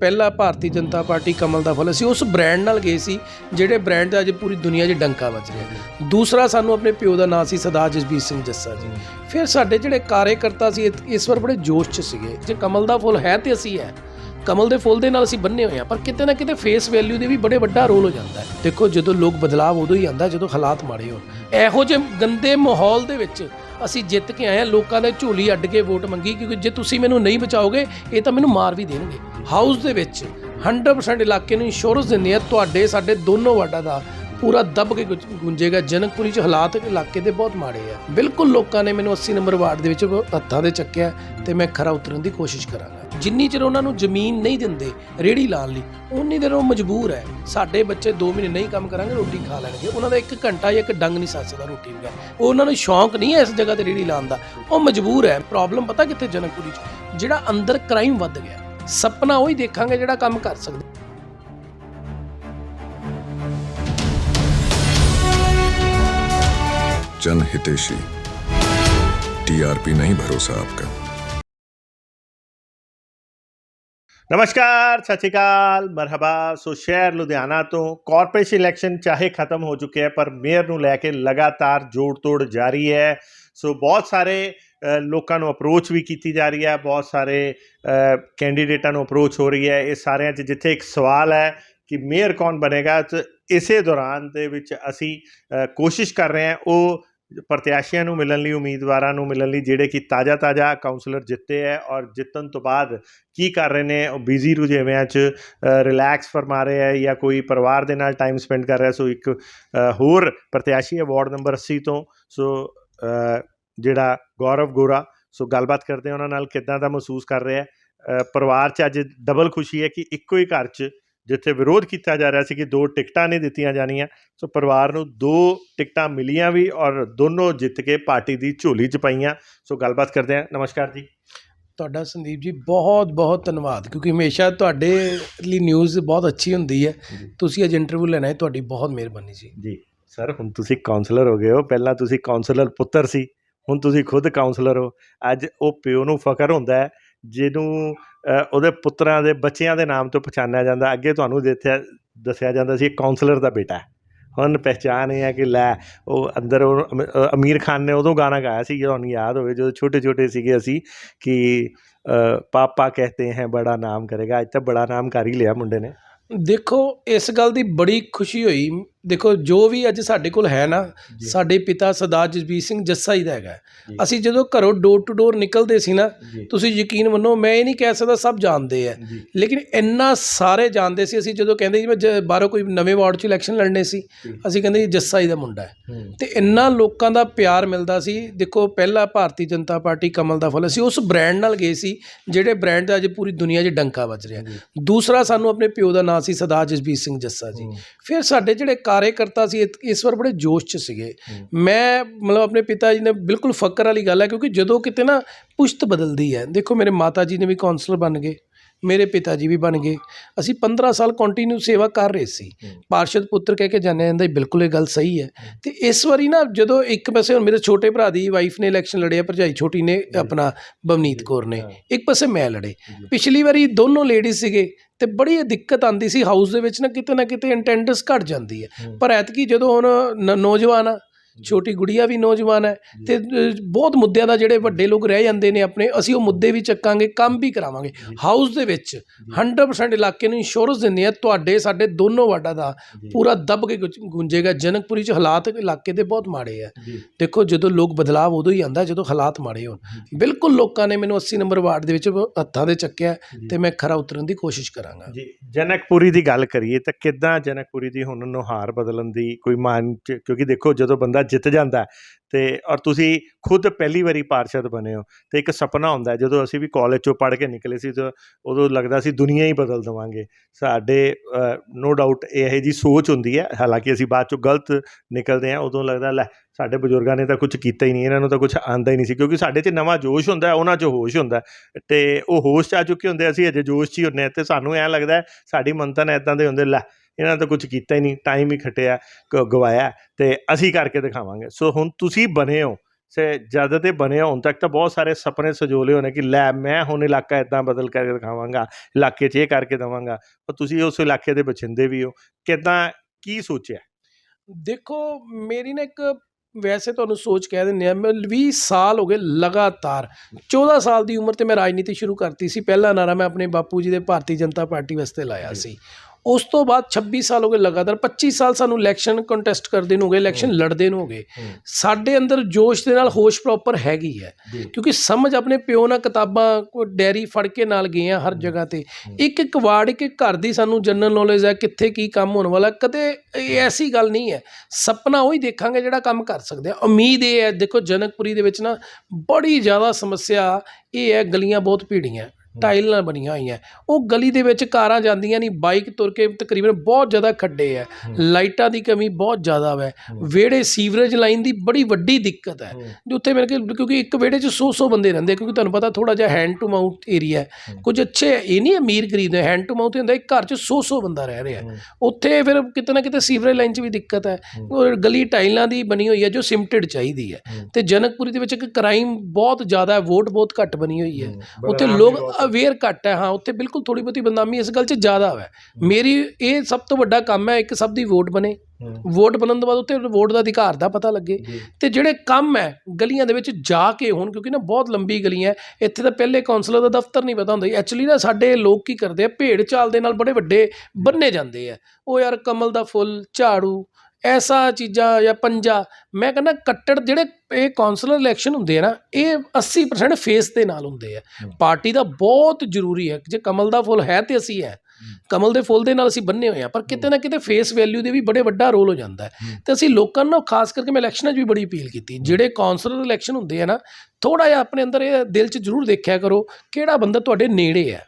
ਪਹਿਲਾ ਭਾਰਤੀ ਜਨਤਾ ਪਾਰਟੀ ਕਮਲ ਦਾ ਫੁੱਲ ਅਸੀਂ ਉਸ ਬ੍ਰਾਂਡ ਨਾਲ ਗਏ ਸੀ, ਜਿਹੜੇ ਬ੍ਰਾਂਡ ਦਾ ਅੱਜ ਪੂਰੀ ਦੁਨੀਆ 'ਚ ਡੰਕਾ ਵੱਜ ਰਿਹਾ ਦੂਸਰਾ ਸਾਨੂੰ ਆਪਣੇ ਪਿਓ ਦਾ ਨਾਂ ਸੀ ਸਰਦਾਰ ਜਸਬੀਰ ਸਿੰਘ ਜੱਸਾ ਜੀ। ਫਿਰ ਸਾਡੇ ਜਿਹੜੇ ਕਾਰਜਕਰਤਾ ਸੀ ਇਸ ਵਾਰ ਬੜੇ ਜੋਸ਼ 'ਚ ਸੀਗੇ। ਜੇ ਕਮਲ ਦਾ ਫੁੱਲ ਹੈ ਤੇ ਅਸੀਂ ਹੈ। ਕਮਲ ਦੇ ਫੁੱਲ ਦੇ ਨਾਲ ਅਸੀਂ ਬੰਨੇ ਹੋਏ ਆ ਪਰ ਕਿਤੇ ਨਾ ਕਿਤੇ ਫੇਸ ਵੈਲਿਊ ਦੇ ਵੀ ਬੜੇ ਵੱਡਾ ਰੋਲ ਹੋ ਜਾਂਦਾ ਹੈ। ਦੇਖੋ ਜਦੋਂ ਲੋਕ ਬਦਲਾਅ ਉਦੋਂ ਹੀ ਆਂਦਾ ਜਦੋਂ ਹਾਲਾਤ ਮਾੜੇ ਹੋਣ। ਇਹੋ ਜਿਹੇ ਗੰਦੇ ਮਾਹੌਲ ਦੇ ਵਿੱਚ ਅਸੀਂ ਜਿੱਤ ਕੇ ਆਏ ਹਾਂ, ਲੋਕਾਂ ਦੇ ਝੋਲੀ ਅੱਡ ਕੇ ਵੋਟ ਮੰਗੀ, ਕਿਉਂਕਿ ਜੇ ਤੁਸੀਂ ਮੈਨੂੰ ਨਹੀਂ ਬਚਾਓਗੇ, ਇਹ ਤਾਂ ਮੈਨੂੰ ਮਾਰ ਵੀ ਦੇਣਗੇ। ਹਾਊਸ ਦੇ ਵਿੱਚ 100% ਇਲਾਕੇ ਨੂੰ ਇੰਸ਼ੋਰੈਂਸ ਦਿੰਦੇ ਆ, ਤੁਹਾਡੇ, ਸਾਡੇ ਦੋਨੋਂ ਵਾਰਡਾਂ ਦਾ ਪੂਰਾ ਦੱਬ ਕੇ ਗੁੰਜ- ਗੁੰਜੇਗਾ। ਜਨਕਪੁਰੀ ਚ ਹਾਲਾਤ ਇਲਾਕੇ ਦੇ ਬਹੁਤ ਮਾੜੇ ਆ। ਬਿਲਕੁਲ ਲੋਕਾਂ ਨੇ ਮੈਨੂੰ 80 ਨੰਬਰ ਵਾਰਡ ਦੇ ਵਿੱਚ ਹੱਥਾਂ ਦੇ ਚੱਕਿਆ ਤੇ ਮੈਂ ਖਰਾ ਉਤਰਨ ਦੀ ਕੋਸ਼ਿਸ਼ ਕਰਾਂ ਜਿੰਨੀ ਚਿਰ ਉਹਨਾਂ ਨੂੰ ਜ਼ਮੀਨ ਨਹੀਂ ਦਿੰਦੇ ਰੇੜੀ ਲਾਉਣ ਲਈ ਉਨੀ ਦੇਰ ਉਹ ਮਜਬੂਰ ਹੈ ਸਾਡੇ ਬੱਚੇ 2 ਮਹੀਨੇ ਨਹੀਂ ਕੰਮ ਕਰਾਂਗੇ ਰੋਟੀ ਖਾ ਲੈਣਗੇ ਉਹਨਾਂ ਦਾ 1 ਘੰਟਾ ਜਾਂ ਇੱਕ ਡੰਗ ਨਹੀਂ ਸੱਚ ਸਕਦਾ ਰੋਟੀ ਬਗੈਰ ਉਹ ਉਹਨਾਂ ਨੂੰ ਸ਼ੌਂਕ ਨਹੀਂ ਹੈ ਇਸ ਜਗ੍ਹਾ ਤੇ ਰੇੜੀ ਲਾਉਣ ਦਾ ਉਹ ਮਜਬੂਰ ਹੈ ਪ੍ਰੋਬਲਮ ਪਤਾ ਕਿੱਥੇ ਜਨਕਪੁਰੀ ਚ ਜਿਹੜਾ ਅੰਦਰ ਕ੍ਰਾਈਮ ਵੱਧ ਗਿਆ ਸੁਪਨਾ ਉਹੀ ਦੇਖਾਂਗੇ ਜਿਹੜਾ ਕੰਮ ਕਰ ਸਕਦਾ जन हितेशी टीआरपी नहीं भरोसा आपका ਨਮਸਕਾਰ ਸਤਿ ਸ਼੍ਰੀ ਅਕਾਲ ਮਰਹਬਾ ਸੋ ਸ਼ਹਿਰ ਲੁਧਿਆਣਾ ਤੋਂ ਕਾਰਪੋਰੇਸ਼ਨ ਇਲੈਕਸ਼ਨ ਚਾਹੇ ਖਤਮ ਹੋ ਚੁੱਕੇ ਹੈ ਪਰ ਮੇਅਰ ਨੂੰ ਲੈ ਕੇ ਲਗਾਤਾਰ ਜੋੜ ਤੋੜ ਜਾਰੀ ਹੈ ਸੋ ਬਹੁਤ ਸਾਰੇ ਲੋਕਾਂ ਨੂੰ ਅਪਰੋਚ ਵੀ ਕੀਤੀ ਜਾ ਰਹੀ ਹੈ ਬਹੁਤ ਸਾਰੇ ਕੈਂਡੀਡੇਟਾਂ ਨੂੰ ਅਪਰੋਚ ਹੋ ਰਹੀ ਹੈ ਇਹ ਸਾਰਿਆਂ 'ਚ ਜਿੱਥੇ ਇੱਕ ਸਵਾਲ ਹੈ ਕਿ ਮੇਅਰ ਕੌਣ ਬਣੇਗਾ ਤੇ ਇਸੇ ਦੌਰਾਨ ਦੇ ਵਿੱਚ ਅਸੀਂ ਕੋਸ਼ਿਸ਼ ਕਰ ਰਹੇ ਹਾਂ ਉਹ ਪ੍ਰਤਿਆਸ਼ੀਆਂ ਨੂੰ ਮਿਲਣ ਲਈ, ਉਮੀਦਵਾਰਾਂ ਨੂੰ ਮਿਲਣ ਲਈ ਜਿਹੜੇ ਕਿ ਤਾਜ਼ਾ ਤਾਜ਼ਾ ਕਾਉਂਸਲਰ ਜਿੱਤੇ ਹੈ ਔਰ ਜਿੱਤਣ ਤੋਂ ਬਾਅਦ ਕੀ ਕਰ ਰਹੇ ਨੇ, ਉਹ ਬਿਜ਼ੀ ਰੁਝੇਵਿਆਂ 'ਚ ਰਿਲੈਕਸ ਫਰਮਾ ਰਹੇ ਹੈ ਜਾਂ ਕੋਈ ਪਰਿਵਾਰ ਦੇ ਨਾਲ ਟਾਈਮ ਸਪੈਂਡ ਕਰ ਰਿਹਾ, ਸੋ ਇੱਕ ਹੋਰ ਪ੍ਰਤਿਆਸ਼ੀ ਹੈ ਵਾਰਡ ਨੰਬਰ 80 ਤੋਂ, ਸੋ ਜਿਹੜਾ ਗੌਰਵ ਗੋਰਾ, ਸੋ ਗੱਲਬਾਤ ਕਰਦੇ ਉਹਨਾਂ ਨਾਲ ਕਿੱਦਾਂ ਦਾ ਮਹਿਸੂਸ ਕਰ ਰਿਹਾ ਪਰਿਵਾਰ 'ਚ ਅੱਜ ਡਬਲ ਖੁਸ਼ੀ ਹੈ ਕਿ ਇੱਕੋ ਹੀ ਘਰ 'ਚ ਜਿੱਥੇ ਵਿਰੋਧ ਕੀਤਾ ਜਾ ਰਿਹਾ ਸੀ ਕਿ ਦੋ ਟਿਕਟਾਂ ਨਹੀਂ ਦਿੱਤੀਆਂ ਜਾਣੀਆਂ ਸੋ ਪਰਿਵਾਰ ਨੂੰ ਦੋ ਟਿਕਟਾਂ ਮਿਲੀਆਂ ਵੀ ਔਰ ਦੋਨੋਂ ਜਿੱਤ ਕੇ ਪਾਰਟੀ ਦੀ ਝੋਲੀ 'ਚ ਪਈਆਂ। ਸੋ ਗੱਲਬਾਤ ਕਰਦੇ ਹਾਂ। ਨਮਸਕਾਰ ਜੀ। ਤੁਹਾਡਾ ਸੰਦੀਪ ਜੀ ਬਹੁਤ ਬਹੁਤ ਧੰਨਵਾਦ ਕਿਉਂਕਿ ਹਮੇਸ਼ਾ ਤੁਹਾਡੇ ਲਈ ਨਿਊਜ਼ ਬਹੁਤ ਅੱਛੀ ਹੁੰਦੀ ਹੈ। ਤੁਸੀਂ ਅੱਜ ਇੰਟਰਵਿਊ ਲੈਣਾ ਹੈ ਤੁਹਾਡੀ ਬਹੁਤ ਮਿਹਰਬਾਨੀ ਜੀ। ਜੀ। ਸਰ ਹੁਣ ਤੁਸੀਂ ਕਾਉਂਸਲਰ ਹੋ ਗਏ ਹੋ। ਪਹਿਲਾਂ ਤੁਸੀਂ ਕਾਉਂਸਲਰ ਪੁੱਤਰ ਸੀ ਹੁਣ ਤੁਸੀਂ ਖੁਦ ਕਾਉਂਸਲਰ ਹੋ। ਅੱਜ ਉਹ ਪਿਓ ਨੂੰ ਫਖਰ ਹੁੰਦਾ ਹੈ ਜਿਹਨੂੰ ਉਹਦੇ ਪੁੱਤਰਾਂ ਦੇ ਬੱਚਿਆਂ ਦੇ ਨਾਮ ਤੋਂ ਪਛਾਣਿਆ ਜਾਂਦਾ। ਅੱਗੇ ਤੁਹਾਨੂੰ ਦੱਸਿਆ ਦੱਸਿਆ ਜਾਂਦਾ ਸੀ ਇਹ ਕਾਉਂਸਲਰ ਦਾ ਬੇਟਾ ਹੁਣ ਪਹਿਚਾਨ ਇਹ ਹੈ ਕਿ ਲੈ, ਉਹ ਅੰਦਰ ਉਹ ਅਮੀਰ ਖਾਨ ਨੇ ਉਦੋਂ ਗਾਣਾ ਗਾਇਆ ਸੀ ਤੁਹਾਨੂੰ ਯਾਦ ਹੋਵੇ, ਜਦੋਂ ਛੋਟੇ ਛੋਟੇ ਸੀਗੇ ਅਸੀਂ ਕਿ ਪਾਪਾ ਕਹਤੇ ਹੈ ਬੜਾ ਨਾਮ ਕਰੇਗਾ। ਅੱਜ ਤਾਂ ਬੜਾ ਨਾਮ ਕਰ ਹੀ ਲਿਆ ਮੁੰਡੇ ਨੇ। ਦੇਖੋ, ਇਸ ਗੱਲ ਦੀ ਬੜੀ ਖੁਸ਼ੀ ਹੋਈ। ਦੇਖੋ ਜੋ ਵੀ ਅੱਜ ਸਾਡੇ ਕੋਲ ਹੈ ਨਾ। ਸਾਡੇ ਪਿਤਾ ਸਰਦਾਰ ਜਸਬੀਰ ਸਿੰਘ ਜੱਸਾ ਹੀ ਦਾ ਹੈਗਾ। ਅਸੀਂ ਜਦੋਂ ਘਰੋਂ ਡੋਰ ਟੂ ਡੋਰ ਨਿਕਲਦੇ ਸੀ ਨਾ ਤੁਸੀਂ ਯਕੀਨ ਮੰਨੋ ਮੈਂ ਇਹ ਨਹੀਂ ਕਹਿ ਸਕਦਾ ਸਭ ਜਾਣਦੇ ਆ ਲੇਕਿਨ ਇੰਨਾ ਸਾਰੇ ਜਾਣਦੇ ਸੀ ਅਸੀਂ ਜਦੋਂ ਕਹਿੰਦੇ ਜੀ ਮੈਂ ਬਾਹਰੋਂ ਕੋਈ ਨਵੇਂ ਵਾਰਡ 'ਚ ਇਲੈਕਸ਼ਨ ਲੜਨੇ ਸੀ। ਅਸੀਂ ਕਹਿੰਦੇ ਜੀ ਜੱਸਾ ਹੀ ਦਾ ਮੁੰਡਾ ਹੈ ਤੇ ਇੰਨਾ ਲੋਕਾਂ ਦਾ ਪਿਆਰ ਮਿਲਦਾ ਸੀ ਦੇਖੋ ਪਹਿਲਾ ਭਾਰਤੀ ਜਨਤਾ ਪਾਰਟੀ ਕਮਲ ਦਾ ਫੁੱਲ ਅਸੀਂ ਉਸ ਬ੍ਰਾਂਡ ਨਾਲ ਗਏ ਸੀ ਜਿਹੜੇ ਬ੍ਰਾਂਡ ਦਾ ਅੱਜ ਪੂਰੀ ਦੁਨੀਆ 'ਚ ਡੰਕਾ ਵੱਜ ਰਿਹਾ। ਦੂਸਰਾ ਸਾਨੂੰ ਆਪਣੇ ਪਿਓ ਦਾ ਨਾਂ ਸੀ ਸਰਦਾਰ ਜਸਬੀਰ ਸਿੰਘ ਜੱਸਾ ਜੀ। ਫਿਰ ਸਾਡੇ ਜਿਹੜੇ ਕਾਰਜਕਰਤਾ ਸੀ ਇਹ- ਇਸ ਵਾਰ ਬੜੇ ਜੋਸ਼ 'ਚ ਸੀਗੇ। ਮੈਂ ਮਤਲਬ ਆਪਣੇ ਪਿਤਾ ਜੀ ਨੇ ਬਿਲਕੁਲ ਫਕਰ ਵਾਲੀ ਗੱਲ ਹੈ ਕਿਉਂਕਿ ਜਦੋਂ ਕਿਤੇ ਨਾ ਪੁਸ਼ਤ ਬਦਲਦੀ ਹੈ। ਦੇਖੋ ਮੇਰੇ ਮਾਤਾ ਜੀ ਨੇ ਵੀ ਕਾਉਂਸਲਰ ਬਣ ਗਏ। ਮੇਰੇ ਪਿਤਾ ਜੀ ਵੀ ਬਣ ਗਏ ਅਸੀਂ 15 ਸਾਲ ਕੰਟੀਨਿਊ ਸੇਵਾ ਕਰ ਰਹੇ ਸੀ। ਪਾਰਸ਼ਦ ਪੁੱਤਰ ਕਹਿ ਕੇ ਜਾਣਿਆ ਜਾਂਦਾ ਬਿਲਕੁਲ ਇਹ ਗੱਲ ਸਹੀ ਹੈ ਤੇ ਇਸ ਵਾਰੀ ਨਾ ਜਦੋਂ ਇੱਕ ਪਾਸੇ ਹੁਣ ਮੇਰੇ ਛੋਟੇ ਭਰਾ ਦੀ ਵਾਈਫ ਨੇ ਇਲੈਕਸ਼ਨ ਲੜਿਆ ਭਰਜਾਈ ਛੋਟੀ ਨੇ ਆਪਣਾ ਬਵਨੀਤ ਕੌਰ ਨੇ। ਇੱਕ ਪਾਸੇ ਮੈਂ ਲੜੇ। ਪਿਛਲੀ ਵਾਰੀ ਦੋਨੋਂ ਲੇਡੀਜ਼ ਸੀਗੇ ਤੇ ਬੜੀ ਦਿੱਕਤ ਆਂਦੀ ਸੀ ਹਾਊਸ ਦੇ ਵਿੱਚ ਨਾ ਕਿਤੇ ਨਾ ਕਿਤੇ ਅਟੈਂਡੈਂਸ ਘਟ ਜਾਂਦੀ ਹੈ। ਪਰ ਐਤਕੀ ਜਦੋਂ ਹੁਣ ਨੌਜਵਾਨ ਆ ਛੋਟੀ ਗੁੜੀਆ ਵੀ ਨੌਜਵਾਨ ਹੈ ਤੇ ਬਹੁਤ ਮੁੱਦਿਆਂ ਦਾ ਜਿਹੜੇ ਵੱਡੇ ਲੋਕ ਰਹਿ ਜਾਂਦੇ ਨੇ ਆਪਣੇ ਅਸੀਂ ਉਹ ਮੁੱਦੇ ਵੀ ਚੱਕਾਂਗੇ ਕੰਮ ਵੀ ਕਰਾਵਾਂਗੇ। ਹਾਊਸ ਦੇ ਵਿੱਚ 100% ਇਲਾਕੇ ਨੂੰ ਇੰਸ਼ੋਰੈਂਸ ਦਿੰਦੇ ਆ ਤੁਹਾਡੇ ਸਾਡੇ ਦੋਨੋਂ ਵਾਰਡਾਂ ਦਾ ਪੂਰਾ ਦੱਬ ਕੇ ਗੁੰਜ- ਗੁੰਜੇਗਾ। ਜਨਕਪੁਰੀ ਚ ਹਾਲਾਤ ਇਲਾਕੇ ਦੇ ਬਹੁਤ ਮਾੜੇ ਆ। ਦੇਖੋ ਜਦੋਂ ਲੋਕ ਬਦਲਾਅ ਉਦੋਂ ਹੀ ਆਂਦਾ ਜਦੋਂ ਹਾਲਾਤ ਮਾੜੇ ਹੋਣ। ਬਿਲਕੁਲ ਲੋਕਾਂ ਨੇ ਮੈਨੂੰ 80 ਨੰਬਰ ਵਾਰਡ ਦੇ ਵਿੱਚ ਹੱਥਾਂ ਦੇ ਚੱਕਿਆ ਤੇ ਮੈਂ ਖਰਾ ਉਤਰਨ ਦੀ ਕੋਸ਼ਿਸ਼ ਕਰਾਂਗਾ। ਜੀ। ਜਨਕਪੁਰੀ ਦੀ ਗੱਲ ਕਰੀਏ ਤਾਂ ਕਿੱਦਾਂ ਜਨਕਪੁਰੀ ਦੀ ਹੁਣ ਨੁਹਾਰ ਬਦਲਣ ਦੀ ਕੋਈ ਮਨ ਕਿਉਂਕਿ ਦੇਖੋ ਜਦੋਂ ਬੰਦਾ ਜਿੱਤ ਜਾਂਦਾ ਹੈ। ਤੇ ਔਰ ਤੁਸੀਂ ਖੁਦ ਪਹਿਲੀ ਵਾਰੀ ਪਾਰਸ਼ਦ ਬਣੇ ਹੋ ਤੇ ਇੱਕ ਸੁਪਨਾ ਹੁੰਦਾ ਜਦੋਂ ਅਸੀਂ ਵੀ ਕਾਲਜ ਚੋਂ ਪੜ੍ਹ ਕੇ ਨਿਕਲੇ ਸੀ ਤਾਂ ਉਦੋਂ ਲੱਗਦਾ ਸੀ ਦੁਨੀਆ ਹੀ ਬਦਲ ਦੇਵਾਂਗੇ। ਸਾਡੇ ਨੋ ਡਾਊਟ ਇਹ ਜੀ ਸੋਚ ਹੁੰਦੀ ਹੈ, ਹਾਲਾਂਕਿ ਅਸੀਂ ਬਾਅਦ ਚੋਂ ਗਲਤ ਨਿਕਲਦੇ ਹਾਂ, ਉਦੋਂ ਲੱਗਦਾ ਲੈ ਸਾਡੇ ਬਜ਼ੁਰਗਾਂ ਨੇ ਤਾਂ ਕੁਝ ਕੀਤਾ ਹੀ ਨਹੀਂ, ਇਹਨਾਂ ਨੂੰ ਤਾਂ ਕੁਝ ਆਂਦਾ ਹੀ ਨਹੀਂ ਸੀ, ਕਿਉਂਕਿ ਸਾਡੇ 'ਚ ਨਵਾਂ ਜੋਸ਼ ਹੁੰਦਾ, ਉਹਨਾਂ 'ਚ ਹੋਸ਼ ਹੁੰਦਾ ਹੈ। ਤੇ ਉਹ ਹੋਸ਼ 'ਚ ਆ ਚੁੱਕੇ ਹੁੰਦੇ ਅਸੀਂ, ਅਜੇ ਜੋਸ਼ 'ਚ ਹੀ ਹੁੰਦੇ ਹਾਂ ਤੇ ਸਾਨੂੰ ਐਂ ਲੱਗਦਾ ਸਾਡੀ ਮੰਤਨ ਇਦਾਂ ਦੇ ਹੁੰਦੇ, ਲੈ, ਇਹਨਾਂ ਨੇ ਤਾਂ ਕੁਝ ਕੀਤਾ ਹੀ ਨਹੀਂ ਟਾਈਮ ਹੀ ਖਟਿਆ ਗਵਾਇਆ, ਤੇ ਅਸੀਂ ਕਰਕੇ ਦਿਖਾਵਾਂਗੇ ਸੋ ਹੁਣ ਤੁਸੀਂ ਬਣੇ ਹੋ, ਸੇ ਜਦ ਤੇ ਬਣੇ ਹੁਣ ਤੱਕ ਤਾਂ ਬਹੁਤ ਸਾਰੇ ਸੁਪਨੇ ਸਜੋਲੇ ਹੋਣੇ ਕਿ ਲੈ, ਮੈਂ ਹੁਣ ਇਲਾਕਾ ਇਦਾਂ ਬਦਲ ਕਰਕੇ ਦਿਖਾਵਾਂਗਾ, ਇਲਾਕੇ 'ਚ ਇਹ ਕਰਕੇ ਦਵਾਂਗਾ, ਪਰ ਤੁਸੀਂ ਉਸ ਇਲਾਕੇ ਦੇ ਬਛਿੰਦੇ ਵੀ ਹੋ, ਕਿਦਾਂ, ਕੀ ਸੋਚਿਆ ਦੇਖੋ, ਮੇਰੀ ਨਾ ਇੱਕ ਵੈਸੇ ਤੁਹਾਨੂੰ ਸੋਚ ਕਹਿ ਦਿੰਦੇ ਆ ਮੈਂ 20 ਸਾਲ ਹੋ ਗਏ ਲਗਾਤਾਰ। 14 ਸਾਲ ਦੀ ਉਮਰ ਤੇ ਮੈਂ ਰਾਜਨੀਤੀ ਸ਼ੁਰੂ ਕਰਤੀ ਸੀ। ਪਹਿਲਾ ਨਾਰਾ ਮੈਂ ਆਪਣੇ ਬਾਪੂ ਜੀ ਦੇ ਭਾਰਤੀ ਜਨਤਾ ਪਾਰਟੀ ਵਾਸਤੇ ਲਾਇਆ ਸੀ। ਉਸ ਤੋਂ ਬਾਅਦ 26 ਸਾਲ ਹੋ ਗਏ ਲਗਾਤਾਰ 25 ਸਾਲ ਸਾਨੂੰ ਇਲੈਕਸ਼ਨ ਕੰਟੈਸਟ ਕਰਦੇ ਨੂੰ ਹੋ ਗਏ ਇਲੈਕਸ਼ਨ ਲੜਦੇ ਨੂੰ ਹੋ ਗਏ। ਸਾਡੇ ਅੰਦਰ ਜੋਸ਼ ਦੇ ਨਾਲ ਹੋਸ਼ ਪ੍ਰੋਪਰ ਹੈਗੀ ਹੈ। ਕਿਉਂਕਿ ਸਮਝ ਆਪਣੇ ਪਿਓ ਨਾਲ ਕਿਤਾਬਾਂ ਕੋਈ ਡੈਰੀ ਫੜ ਕੇ ਨਾਲ ਗਏ ਆ ਹਰ ਜਗ੍ਹਾ ਤੇ। ਇੱਕ ਇੱਕ ਵਾਰਡ ਇੱਕ ਘਰ ਦੀ ਸਾਨੂੰ ਜਨਰਲ ਨੌਲੇਜ ਹੈ ਕਿੱਥੇ ਕੀ ਕੰਮ ਹੋਣ ਵਾਲਾ। ਕਦੇ ਇਹ ਐਸੀ ਗੱਲ ਨਹੀਂ ਹੈ। ਸੁਪਨਾ ਉਹੀ ਦੇਖਾਂਗੇ ਜਿਹੜਾ ਕੰਮ ਕਰ ਸਕਦੇ ਆ। ਉਮੀਦ ਇਹ ਹੈ ਦੇਖੋ ਜਨਕਪੁਰੀ ਦੇ ਵਿੱਚ ਨਾ ਬੜੀ ਜ਼ਿਆਦਾ ਸਮੱਸਿਆ ਇਹ ਹੈ ਗਲੀਆਂ ਬਹੁਤ ਭੀੜੀਆਂ। ਟਾਈਲ ਨਾਲ ਬਣੀਆਂ ਹੋਈਆਂ। ਉਹ ਗਲੀ ਦੇ ਵਿੱਚ ਕਾਰਾਂ ਜਾਂਦੀਆਂ ਨਹੀਂ ਬਾਈਕ ਤੁਰ ਕੇ ਤਕਰੀਬਨ ਬਹੁਤ ਜ਼ਿਆਦਾ ਖੱਡੇ ਹੈ। ਲਾਈਟਾਂ ਦੀ ਕਮੀ ਬਹੁਤ ਜ਼ਿਆਦਾ ਹੈ। ਵਿਹੜੇ ਸੀਵਰੇਜ ਲਾਈਨ ਦੀ ਬੜੀ ਵੱਡੀ ਦਿੱਕਤ ਹੈ। ਉੱਥੇ ਮੇਰੇ ਕੋਲ ਕਿਉਂਕਿ ਇੱਕ ਵਿਹੜੇ 'ਚ 100-100 ਬੰਦੇ ਰਹਿੰਦੇ ਕਿਉਂਕਿ ਤੁਹਾਨੂੰ ਪਤਾ ਥੋੜਾ ਜਿਹਾ ਹੈਂਡ ਟੂ ਮਾਊਥ ਏਰੀਆ ਹੈ। ਕੁਝ ਅੱਛੇ ਇਹ ਨਹੀਂ ਅਮੀਰ ਗਰੀਬ ਹੈ ਹੈਂਡ ਟੂ ਮਾਊਥ ਹੁੰਦਾ ਇੱਕ ਘਰ 'ਚ 100-100 ਬੰਦਾ ਰਹਿ ਰਿਹਾ। ਉੱਥੇ ਫਿਰ ਕਿਤੇ ਨਾ ਕਿਤੇ ਸੀਵਰੇਜ ਲਾਈਨ 'ਚ ਵੀ ਦਿੱਕਤ ਹੈ। ਗਲੀ ਟਾਈਲਾਂ ਦੀ ਬਣੀ ਹੋਈ ਹੈ ਜੋ ਸਿਮਟਡ ਚਾਹੀਦੀ ਹੈ। ਤੇ ਜਨਕਪੁਰੀ ਦੇ ਵਿੱਚ ਇੱਕ ਕ੍ਰਾਈਮ ਬਹੁਤ ਜ਼ਿਆਦਾ ਹੈ ਵੋਟ ਬਹੁਤ ਘੱਟ ਬਣੀ ਹੋਈ ਹੈ। ਉੱਥੇ ਲੋਕ ਅਵੇਅਰ ਘੱਟ ਹੈ ਹਾਂ ਉੱਥੇ ਬਿਲਕੁਲ ਥੋੜੀ ਬਹੁਤੀ ਬਦਨਾਮੀ ਇਸ ਗੱਲ 'ਚ ਜ਼ਿਆਦਾ ਹੈ। ਮੇਰੀ ਇਹ ਸਭ ਤੋਂ ਵੱਡਾ ਕੰਮ ਹੈ ਇੱਕ ਸਭ ਦੀ ਵੋਟ ਬਣੇ। ਵੋਟ ਬਣਨ ਤੋਂ ਬਾਅਦ ਉੱਥੇ ਵੋਟ ਦਾ ਅਧਿਕਾਰ ਦਾ ਪਤਾ ਲੱਗੇ। ਤੇ ਜਿਹੜੇ ਕੰਮ ਹੈ ਗਲੀਆਂ ਦੇ ਵਿੱਚ ਜਾ ਕੇ ਹੁਣ ਕਿਉਂਕਿ ਨਾ ਬਹੁਤ ਲੰਬੀ ਗਲੀਆਂ ਹੈ, ਇੱਥੇ ਤਾਂ ਪਹਿਲੇ ਕਾਉਂਸਲਰ ਦਾ ਦਫ਼ਤਰ ਨਹੀਂ ਪਤਾ ਹੁੰਦਾ। ਐਕਚੁਅਲੀ ਨਾ ਸਾਡੇ ਲੋਕ ਕੀ ਕਰਦੇ ਆ ਭੇਡ ਚਾਲ ਦੇ ਨਾਲ ਬੜੇ ਵੱਡੇ ਬੰਨੇ ਜਾਂਦੇ ਆ। ਉਹ ਯਾਰ ਕਮਲ ਦਾ ਫੁੱਲ ਝਾੜੂ ਐਸਾ ਚੀਜ਼ਾਂ ਜਾਂ ਪੰਜਾ ਮੈਂ ਕਹਿੰਦਾ ਕੱਟੜ ਜਿਹੜੇ ਇਹ ਕਾਉਂਸਲਰ ਇਲੈਕਸ਼ਨ ਹੁੰਦੇ ਆ ਨਾ ਇਹ 80% ਫੇਸ ਦੇ ਨਾਲ ਹੁੰਦੇ ਆ। ਪਾਰਟੀ ਦਾ ਬਹੁਤ ਜ਼ਰੂਰੀ ਹੈ ਜੇ ਕਮਲ ਦਾ ਫੁੱਲ ਹੈ ਤੇ ਅਸੀਂ ਹੈ। ਕਮਲ ਦੇ ਫੁੱਲ ਦੇ ਨਾਲ ਅਸੀਂ ਬੰਨੇ ਹੋਏ ਆ ਪਰ ਕਿਤੇ ਨਾ ਕਿਤੇ ਫੇਸ ਵੈਲਿਊ ਦੇ ਵੀ ਬੜੇ ਵੱਡਾ ਰੋਲ ਹੋ ਜਾਂਦਾ ਹੈ। ਤੇ ਅਸੀਂ ਲੋਕਾਂ ਨੂੰ ਖਾਸ ਕਰਕੇ ਮੈਂ ਇਲੈਕਸ਼ਨਾਂ 'ਚ ਵੀ ਬੜੀ ਅਪੀਲ ਕੀਤੀ। ਜਿਹੜੇ ਕਾਉਂਸਲਰ ਇਲੈਕਸ਼ਨ ਹੁੰਦੇ ਆ ਨਾ ਥੋੜਾ ਜਿਹਾ ਆਪਣੇ ਅੰਦਰ ਇਹ ਦਿਲ 'ਚ ਜ਼ਰੂਰ ਦੇਖਿਆ ਕਰੋ ਕਿਹੜਾ ਬੰਦਾ ਤੁਹਾਡੇ ਨੇੜੇ ਹੈ।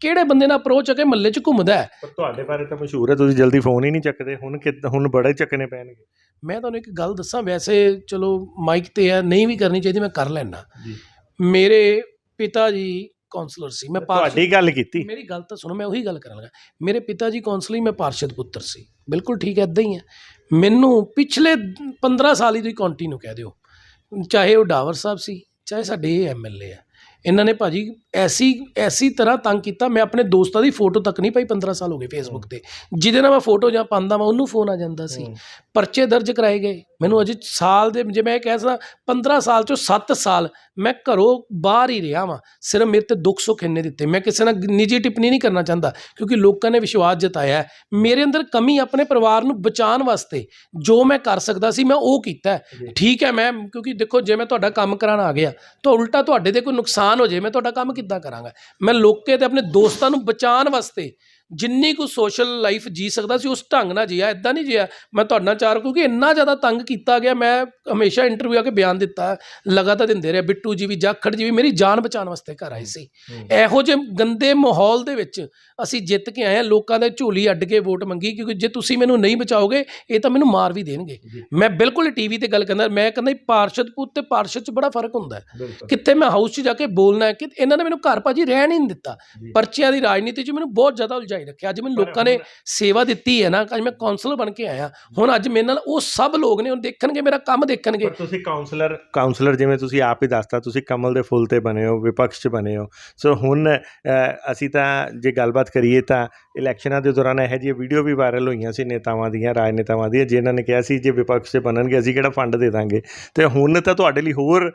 ਕਿਹੜੇ ਬੰਦੇ ਨਾਲ ਅਪਰੋਚ ਹੋ ਕੇ ਮਹੱਲੇ 'ਚ ਘੁੰਮਦਾ ਹੈ? ਪਰ ਤੁਹਾਡੇ ਬਾਰੇ ਤਾਂ ਮਸ਼ਹੂਰ ਹੈ ਤੁਸੀਂ ਜਲਦੀ ਫੋਨ ਹੀ ਨਹੀਂ ਚੱਕਦੇ। ਹੁਣ ਕਿ ਹੁਣ ਬੜੇ ਚੱਕਣੇ ਪੈਣਗੇ। ਮੈਂ ਤੁਹਾਨੂੰ ਇੱਕ ਗੱਲ ਦੱਸਾਂ ਵੈਸੇ ਚਲੋ ਮਾਈਕ ਤੇ ਹੈ ਨਹੀਂ ਵੀ ਕਰਨੀ ਚਾਹੀਦੀ ਮੈਂ ਕਰ ਲੈਣਾ ਜੀ। ਮੇਰੇ ਪਿਤਾ ਜੀ ਕਾਉਂਸਲਰ ਸੀ ਮੈਂ ਤੁਹਾਡੀ ਗੱਲ ਕੀਤੀ? ਮੇਰੀ ਗੱਲ ਤਾਂ ਸੁਣੋ ਮੈਂ ਉਹੀ ਗੱਲ ਕਰਨ ਲੱਗਾ। ਮੇਰੇ ਪਿਤਾ ਜੀ ਕਾਉਂਸਲਿੰਗ ਮੈਂ ਪਾਰਸ਼ਦ ਪੁੱਤਰ ਸੀ। ਬਿਲਕੁਲ ਠੀਕ ਹੈ ਇਦਾਂ ਹੀ ਹੈ। ਮੈਨੂੰ ਪਿਛਲੇ 15 ਸਾਲ ਹੀ ਤੁਸੀਂ ਕੰਟੀਨਿਊ ਕਹਿ ਦਿਓ। ਚਾਹੇ ਉਹ ਡਾਵਰ ਸਾਹਿਬ ਸੀ ਚਾਹੇ ਸਾਡੇ ਐਮਐਲਏ ਆ ਇਹਨਾਂ ਨੇ ਭਾਜੀ ਐਸੀ ਐਸੀ ਤਰ੍ਹਾਂ ਤੰਗ ਕੀਤਾ ਮੈਂ ਆਪਣੇ ਦੋਸਤਾਂ ਦੀ ਫੋਟੋ ਤੱਕ ਨਹੀਂ ਪਾਈ 15 ਸਾਲ ਹੋ ਗਏ ਫੇਸਬੁੱਕ ਤੇ। ਜਿਹਦੇ ਨਾਲ ਮੈਂ ਫੋਟੋ ਜਾਂ ਪਾਉਂਦਾ ਮੈਂ ਉਹਨੂੰ ਫੋਨ ਆ ਜਾਂਦਾ ਸੀ। ਪਰਚੇ ਦਰਜ ਕਰਾਏ ਗਏ। ਮੈਨੂੰ ਅਜੇ ਸਾਲ ਦੇ ਜੇ ਮੈਂ ਇਹ ਕਹਿ ਸਕਦਾ 15 ਸਾਲ ਚੋਂ 7 ਸਾਲ ਮੈਂ ਘਰੋਂ ਬਾਹਰ ਹੀ ਰਿਹਾ ਵਾਂ। ਸਿਰਫ ਮੇਰੇ ਤੇ ਦੁੱਖ ਸੁੱਖ ਇੰਨੇ ਦਿੱਤੇ। ਮੈਂ ਕਿਸੇ ਨਾਲ ਨਿੱਜੀ ਟਿੱਪਣੀ ਨਹੀਂ ਕਰਨਾ ਚਾਹੁੰਦਾ ਕਿਉਂਕਿ ਲੋਕਾਂ ਨੇ ਵਿਸ਼ਵਾਸ ਜਤਾਇਆ। ਮੇਰੇ ਅੰਦਰ ਕਮੀ ਆਪਣੇ ਪਰਿਵਾਰ ਨੂੰ ਬਚਾਉਣ ਵਾਸਤੇ ਜੋ ਮੈਂ ਕਰ ਸਕਦਾ ਸੀ ਮੈਂ ਉਹ ਕੀਤਾ। ਠੀਕ ਹੈ ਮੈਂ ਕਿਉਂਕਿ ਦੇਖੋ ਜੇ ਮੈਂ ਤੁਹਾਡਾ ਕੰਮ ਕਰਾਉਣ ਆ ਗਿਆ ਤਾਂ ਉਲਟਾ ਤੁਹਾਡੇ ਤੇ ਕੋਈ ਨੁਕਸਾਨ ਹੋ ਜਾਏ, ਮੈਂ ਤੁਹਾਡਾ ਕੰਮ ਕਿੱਦਾਂ ਕਰਾਂਗਾ? ਮੈਂ ਲੋਕੇ ਤੇ, ਆਪਣੇ ਦੋਸਤਾਂ ਨੂੰ ਬਚਾਉਣ ਵਾਸਤੇ ਜਿੰਨੀ ਕੁ ਸੋਸ਼ਲ ਲਾਈਫ ਜੀ ਸਕਦਾ ਸੀ ਉਸ ਢੰਗ ਨਾਲ ਜੀਆ ਇਦਾਂ ਨਹੀਂ ਜੀਆ। ਮੈਂ ਤੁਹਾਡੇ ਨਾਲ ਚਾਰ ਕਿਉਂਕਿ ਇੰਨਾ ਜ਼ਿਆਦਾ ਤੰਗ ਕੀਤਾ ਗਿਆ ਮੈਂ ਹਮੇਸ਼ਾ ਇੰਟਰਵਿਊ ਆ ਕੇ ਬਿਆਨ ਦਿੱਤਾ ਲਗਾਤਾਰ ਦਿੰਦੇ ਰਹੇ ਬਿੱਟੂ ਜੀ ਵੀ ਜਾਖੜ ਜੀ ਵੀ ਮੇਰੀ ਜਾਨ ਬਚਾਉਣ ਵਾਸਤੇ ਘਰ ਆਏ ਸੀ। ਇਹੋ ਜਿਹੇ ਗੰਦੇ ਮਾਹੌਲ ਦੇ ਵਿੱਚ ਅਸੀਂ ਜਿੱਤ ਕੇ ਆਏ ਹਾਂ ਲੋਕਾਂ ਦੇ ਝੋਲੀ ਅੱਡ ਕੇ ਵੋਟ ਮੰਗੀ ਕਿਉਂਕਿ ਜੇ ਤੁਸੀਂ ਮੈਨੂੰ ਨਹੀਂ ਬਚਾਓਗੇ ਇਹ ਤਾਂ ਮੈਨੂੰ ਮਾਰ ਵੀ ਦੇਣਗੇ। ਮੈਂ ਬਿਲਕੁਲ ਟੀਵੀ ਤੇ ਗੱਲ ਕਰਦਾ ਮੈਂ ਕਹਿੰਦਾ ਪਾਰਸ਼ਦ ਪੁੱਤ ਤੇ ਪਾਰਸ਼ਦ 'ਚ ਬੜਾ ਫ਼ਰਕ ਹੁੰਦਾ ਕਿੱਥੇ ਮੈਂ ਹਾਊਸ 'ਚ ਜਾ ਕੇ ਬੋਲਣਾ ਕਿ ਇਹਨਾਂ ਨੇ ਮੈਨੂੰ ਘਰ ਭਾਜੀ ਰਹਿਣ ਹੀ ਨਹੀਂ ਦਿੱਤਾ। ਪਰਚਿਆਂ ਦੀ ਰਾਜਨੀਤੀ 'ਚ ਮੈਨੂੰ ਬਹੁਤ ਜ਼ਿਆਦਾ ਉਲਝਾਈ ਰੱਖਿਆ। ਅੱਜ ਮੈਨੂੰ ਲੋਕਾਂ ਨੇ ਸੇਵਾ ਦਿੱਤੀ ਹੈ ਨਾ ਅੱਜ ਮੈਂ ਕਾਉਂਸਲਰ ਬਣ ਕੇ ਆਇਆ। ਹੁਣ ਅੱਜ ਮੇਰੇ ਨਾਲ ਉਹ ਸਭ ਲੋਕ ਨੇ ਉਹ ਦੇਖਣਗੇ ਮੇਰਾ ਕੰਮ ਦੇਖਣਗੇ। ਪਰ ਤੁਸੀਂ ਕਾਉਂਸਲਰ ਕਾਉਂਸਲਰ ਜਿਵੇਂ ਤੁਸੀਂ ਆਪ ਹੀ ਦੱਸਤਾ ਤੁਸੀਂ ਕਮਲ ਦੇ ਫੁੱਲ ਤੇ ਬਣੇ ਹੋ ਵਿਪਕਸ਼ 'ਚ ਬਣੇ ਹੋ। ਸੋ ਹੁਣ ਅਸੀਂ ਤਾਂ ਜੇ ਗੱਲਬਾਤ ਕਰੀਏ ਤਾਂ ਇਲੈਕਸ਼ਨਾਂ ਦੇ ਦੌਰਾਨ ਇਹੋ ਜਿਹੀ ਵੀਡੀਓ ਵੀ ਵਾਇਰਲ ਹੋਈਆਂ ਸੀ ਨੇਤਾਵਾਂ ਦੀਆਂ ਰਾਜਨੇਤਾਵਾਂ ਦੀਆਂ ਜਿਨ੍ਹਾਂ ਨੇ ਕਿਹਾ ਸੀ ਜੇ ਵਿਪਕਸ਼ 'ਚ ਬਣਨਗੇ ਅਸੀਂ ਕਿਹੜਾ ਫੰਡ ਦੇ ਦਾਂਗੇ। ਤੇ ਹੁਣ ਤਾਂ ਤੁਹਾਡੇ ਲਈ ਹੋਰ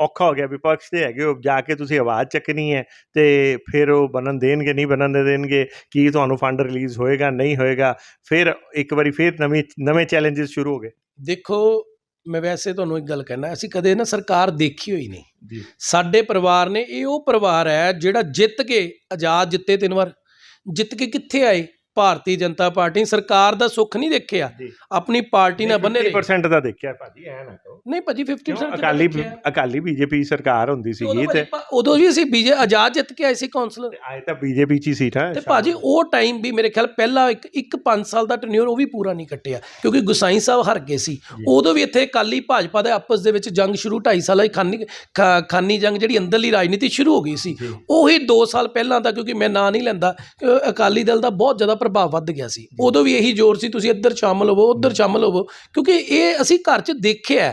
ਔਖਾ ਹੋ ਗਿਆ ਵਿਪਕਸ਼ ਤੇ ਹੈਗੇ ਹੋ ਜਾ ਕੇ ਤੁਸੀਂ ਆਵਾਜ਼ ਚੱਕਣੀ ਹੈ ਤੇ ਫਿਰ ਉਹ ਬਣਨ ਦੇਣਗੇ ਨਹੀਂ ਬਣਨ ਦੇ ਦੇਣਗੇ ਕੀ ਤੁਹਾਨੂੰ ਫੰਡ ਰਿਲੀਜ਼ ਹੋਏਗਾ ਨਹੀਂ ਹੋਏਗਾ ਫਿਰ ਇੱਕ ਵਾਰੀ ਫਿਰ ਨਵੇਂ ਨਵੇਂ ਚੈਲੰਜਸ ਸ਼ੁਰੂ ਹੋ ਗਏ। ਦੇਖੋ ਮੈਂ ਵੈਸੇ ਤੁਹਾਨੂੰ ਇੱਕ ਗੱਲ ਕਹਿਣਾ ਅਸੀਂ ਕਦੇ ਨਾ ਸਰਕਾਰ ਦੇਖੀ ਹੋਈ ਨਹੀਂ। ਸਾਡੇ ਪਰਿਵਾਰ ਨੇ ਇਹ ਉਹ ਪਰਿਵਾਰ ਹੈ ਜਿਹੜਾ ਜਿੱਤ ਕੇ ਆਜ਼ਾਦ ਜਿੱਤੇ ਤਿੰਨ ਵਾਰ। ਜਿੱਤ ਕੇ ਕਿੱਥੇ ਆਏ? ਭਾਰਤੀ ਜਨਤਾ ਪਾਰਟੀ ਸਰਕਾਰ ਦਾ ਸੁੱਖ ਨਹੀਂ ਦੇਖਿਆ। ਜੀ। ਆਪਣੀ ਪਾਰਟੀ ਨਾਲ ਬੰਨੇ ਰਹੇ। 50% ਦਾ ਦੇਖਿਆ ਭਾਜੀ ਐ ਨਾ ਕਹੋ। ਨਹੀਂ ਭਾਜੀ 50% ਕਿਉਂ? ਅਕਾਲੀ ਅਕਾਲੀ ਬੀਜੇਪੀ ਸਰਕਾਰ ਹੁੰਦੀ ਸੀਗੀ ਤੇ ਉਦੋਂ ਵੀ ਅਸੀਂ ਬੀਜੇ ਆਜ਼ਾਦ ਜਿੱਤ ਕੇ ਆਏ ਸੀ ਕਾਉਂਸਲਰ ਤੇ ਆਏ ਤਾਂ ਬੀਜੇਪੀ ਚ ਹੀ ਸੀ ਨਾ ਤੇ ਭਾਜੀ ਉਹ ਟਾਈਮ ਵੀ ਮੇਰੇ ਖਿਆਲ ਪਹਿਲਾ ਇੱਕ ਇੱਕ 5 ਸਾਲ ਦਾ ਟੈਨਿਓਰ ਉਹ ਵੀ ਪੂਰਾ ਨਹੀਂ ਕੱਟਿਆ। ਕਿਉਂਕਿ ਗੁਸਾਈ ਸਾਹਿਬ ਹਰ ਗਏ ਸੀ। ਉਦੋਂ ਵੀ ਇੱਥੇ ਅਕਾਲੀ ਭਾਜਪਾ ਦੇ ਆਪਸ ਦੇ ਵਿੱਚ ਜੰਗ ਸ਼ੁਰੂ 2.5 ਸਾਲਾਂ ਦੀ ਖਾਨੀ ਖਾ- ਖਾਨੀ ਜੰਗ ਜਿਹੜੀ ਅੰਦਰਲੀ ਰਾਜਨੀਤੀ ਸ਼ੁਰੂ ਹੋ ਗਈ ਸੀ। ਉਹੀ 2 ਸਾਲ ਪਹਿਲਾਂ ਦਾ ਕਿਉਂਕਿ ਮੈਂ ਨਾਂ ਨਹੀਂ ਲੈਂਦਾ ਕਿ ਅਕਾਲੀ ਦਲ ਦਾ ਬਹੁਤ ਜ਼ਿਆਦਾ ਪ੍ਰਭਾਵ ਵੱਧ ਗਿਆ ਸੀ। ਉਦੋਂ ਵੀ ਇਹੀ ਜ਼ੋਰ ਸੀ ਤੁਸੀਂ ਇੱਧਰ ਸ਼ਾਮਲ ਹੋਵੋ ਉੱਧਰ ਸ਼ਾਮਲ ਹੋਵੋ ਕਿਉਂਕਿ ਇਹ ਅਸੀਂ ਘਰ 'ਚ ਦੇਖਿਆ।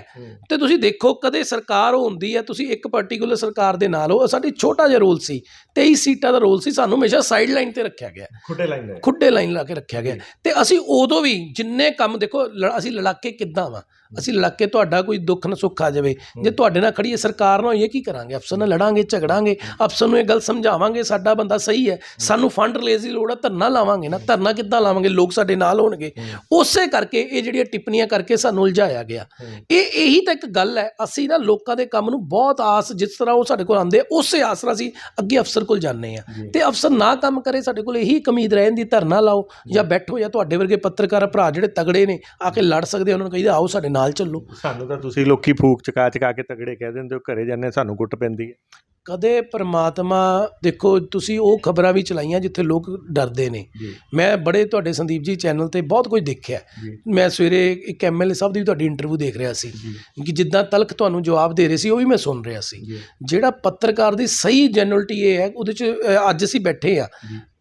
ਤੇ ਤੁਸੀਂ ਦੇਖੋ ਕਦੇ ਸਰਕਾਰ ਹੁੰਦੀ ਹੈ ਤੁਸੀਂ ਇੱਕ ਪਾਰਟਿਕੂਲਰ ਸਰਕਾਰ ਦੇ ਨਾਲ ਹੋ ਸਾਡੀ ਛੋਟਾ ਜਿਹਾ ਰੋਲ ਸੀ 23 ਸੀਟਾਂ ਦਾ ਰੋਲ ਸੀ ਸਾਨੂੰ ਹਮੇਸ਼ਾ ਸਾਈਡ ਲਾਈਨ ਤੇ ਰੱਖਿਆ ਗਿਆ। ਖੁੱਡੇ ਲਾਈਨ ਖੁੱਡੇ ਲਾਈਨ ਲਾ ਕੇ ਰੱਖਿਆ ਗਿਆ। ਤੇ ਅਸੀਂ ਉਦੋਂ ਵੀ ਜਿੰਨੇ ਕੰਮ ਦੇਖੋ ਅਸੀਂ ਲੜਾਕੇ ਕਿੱਦਾਂ ਵਾ? ਅਸੀਂ ਲੜਾਕੇ ਤੁਹਾਡਾ ਕੋਈ ਦੁੱਖ ਨਾ ਸੁੱਖ ਆ ਜਾਵੇ। ਜੇ ਤੁਹਾਡੇ ਨਾਲ ਖੜੀਏ ਸਰਕਾਰ ਨਾਲ ਹੋਈਏ ਕੀ ਕਰਾਂਗੇ? ਅਫਸਰ ਨਾਲ ਲੜਾਂਗੇ ਝਗੜਾਂਗੇ ਅਫਸਰ ਨੂੰ ਇਹ ਗੱਲ ਸਮਝਾਵਾਂਗੇ ਸਾਡਾ ਬੰਦਾ ਸਹੀ ਹੈ। ਸਾਨੂੰ ਫੰਡ ਰਿਲੀਜ਼ ਦੀ ਲੋੜ ਹੈ ਧਰਨਾ ਲਾਵਾਂਗੇ ਨਾ। ਧਰਨਾ ਕਿੱਦਾਂ ਲਾਵਾਂਗੇ? ਲੋਕ ਸਾਡੇ ਨਾਲ ਹੋਣਗੇ। ਉਸੇ ਕਰਕੇ ਇਹ ਜਿਹੜੀਆਂ ਟਿੱਪਣੀਆਂ ਕਰਕੇ ਸਾਨੂੰ ਉਲਝਾਇਆ ਗਿਆ। ਇਹ ਇਹੀ ਤਾਂ ਇੱਕ ਗੱਲ ਹੈ ਅਸੀਂ ਨਾ ਲੋਕਾਂ ਦੇ ਕੰਮ ਨੂੰ ਬਹੁਤ ਆਸ ਜਿਸ ਤਰ੍ਹਾਂ ਉਹ ਸਾਡੇ ਕੋਲ ਆਉਂਦੇ ਉਸੇ ਆਸ ਨਾਲ ਅਸੀਂ ਅੱਗੇ ਅਫਸਰ ਕੋਲ ਜਾਂਦੇ ਆ। ਤੇ ਅਫਸਰ ਨਾ ਕੰਮ ਕਰੇ ਸਾਡੇ ਕੋਲ ਇਹੀ ਇੱਕ ਉਮੀਦ ਰਹਿ ਜਾਂਦੀ ਧਰਨਾ ਲਾਓ। ਜਾਂ ਬੈਠੋ ਜਾਂ ਤੁਹਾਡੇ ਵਰਗੇ ਪੱਤਰਕਾਰ ਭਰਾ ਜਿਹੜੇ ਤਗੜੇ ਨੇ ਆ ਕੇ ਲੜ ਸਕਦੇ ਉਹਨਾਂ ਨੂੰ ਕਹੀਦਾ ਆਓ ਸਾਡੇ ਨਾਲ ਚੱਲੋ। ਸਾਨੂੰ ਤਾਂ ਤੁਸੀਂ ਲੋਕੀ ਫੂਕ ਚਕਾ ਚਕਾ ਕੇ ਤਗੜੇ ਕਹਿ ਦਿੰਦੇ ਹੋ ਘਰੇ ਜਾਂਦੇ ਸਾਨੂੰ ਗੁੱਟ ਪੈਂਦੀ ਹੈ। ਕਦੇ ਪ੍ਰਮਾਤਮਾ ਦੇਖੋ ਤੁਸੀਂ ਉਹ ਖਬਰਾਂ ਵੀ ਚਲਾਈਆਂ ਜਿੱਥੇ ਲੋਕ ਡਰਦੇ ਨੇ। ਮੈਂ ਬੜੇ ਤੁਹਾਡੇ ਸੰਦੀਪ ਜੀ ਚੈਨਲ ਤੇ ਬਹੁਤ ਕੁਝ ਦੇਖਿਆ। ਮੈਂ ਸਵੇਰੇ ਇੱਕ ਐਮਐਲਏ ਸਾਹਿਬ ਦੀ ਵੀ ਤੁਹਾਡੀ ਇੰਟਰਵਿਊ ਦੇਖ ਰਿਹਾ ਸੀ। ਕਿ ਜਿੱਦਾਂ ਤਲਕ ਤੁਹਾਨੂੰ ਜਵਾਬ ਦੇ ਰਹੇ ਸੀ ਉਹ ਵੀ ਮੈਂ ਸੁਣ ਰਿਹਾ ਸੀ। ਜਿਹੜਾ ਪੱਤਰਕਾਰ ਦੀ ਸਹੀ ਜੈਨੂਅਲਟੀ ਇਹ ਹੈ ਉਹਦੇ ਚ ਅੱਜ ਅਸੀਂ ਬੈਠੇ ਆ।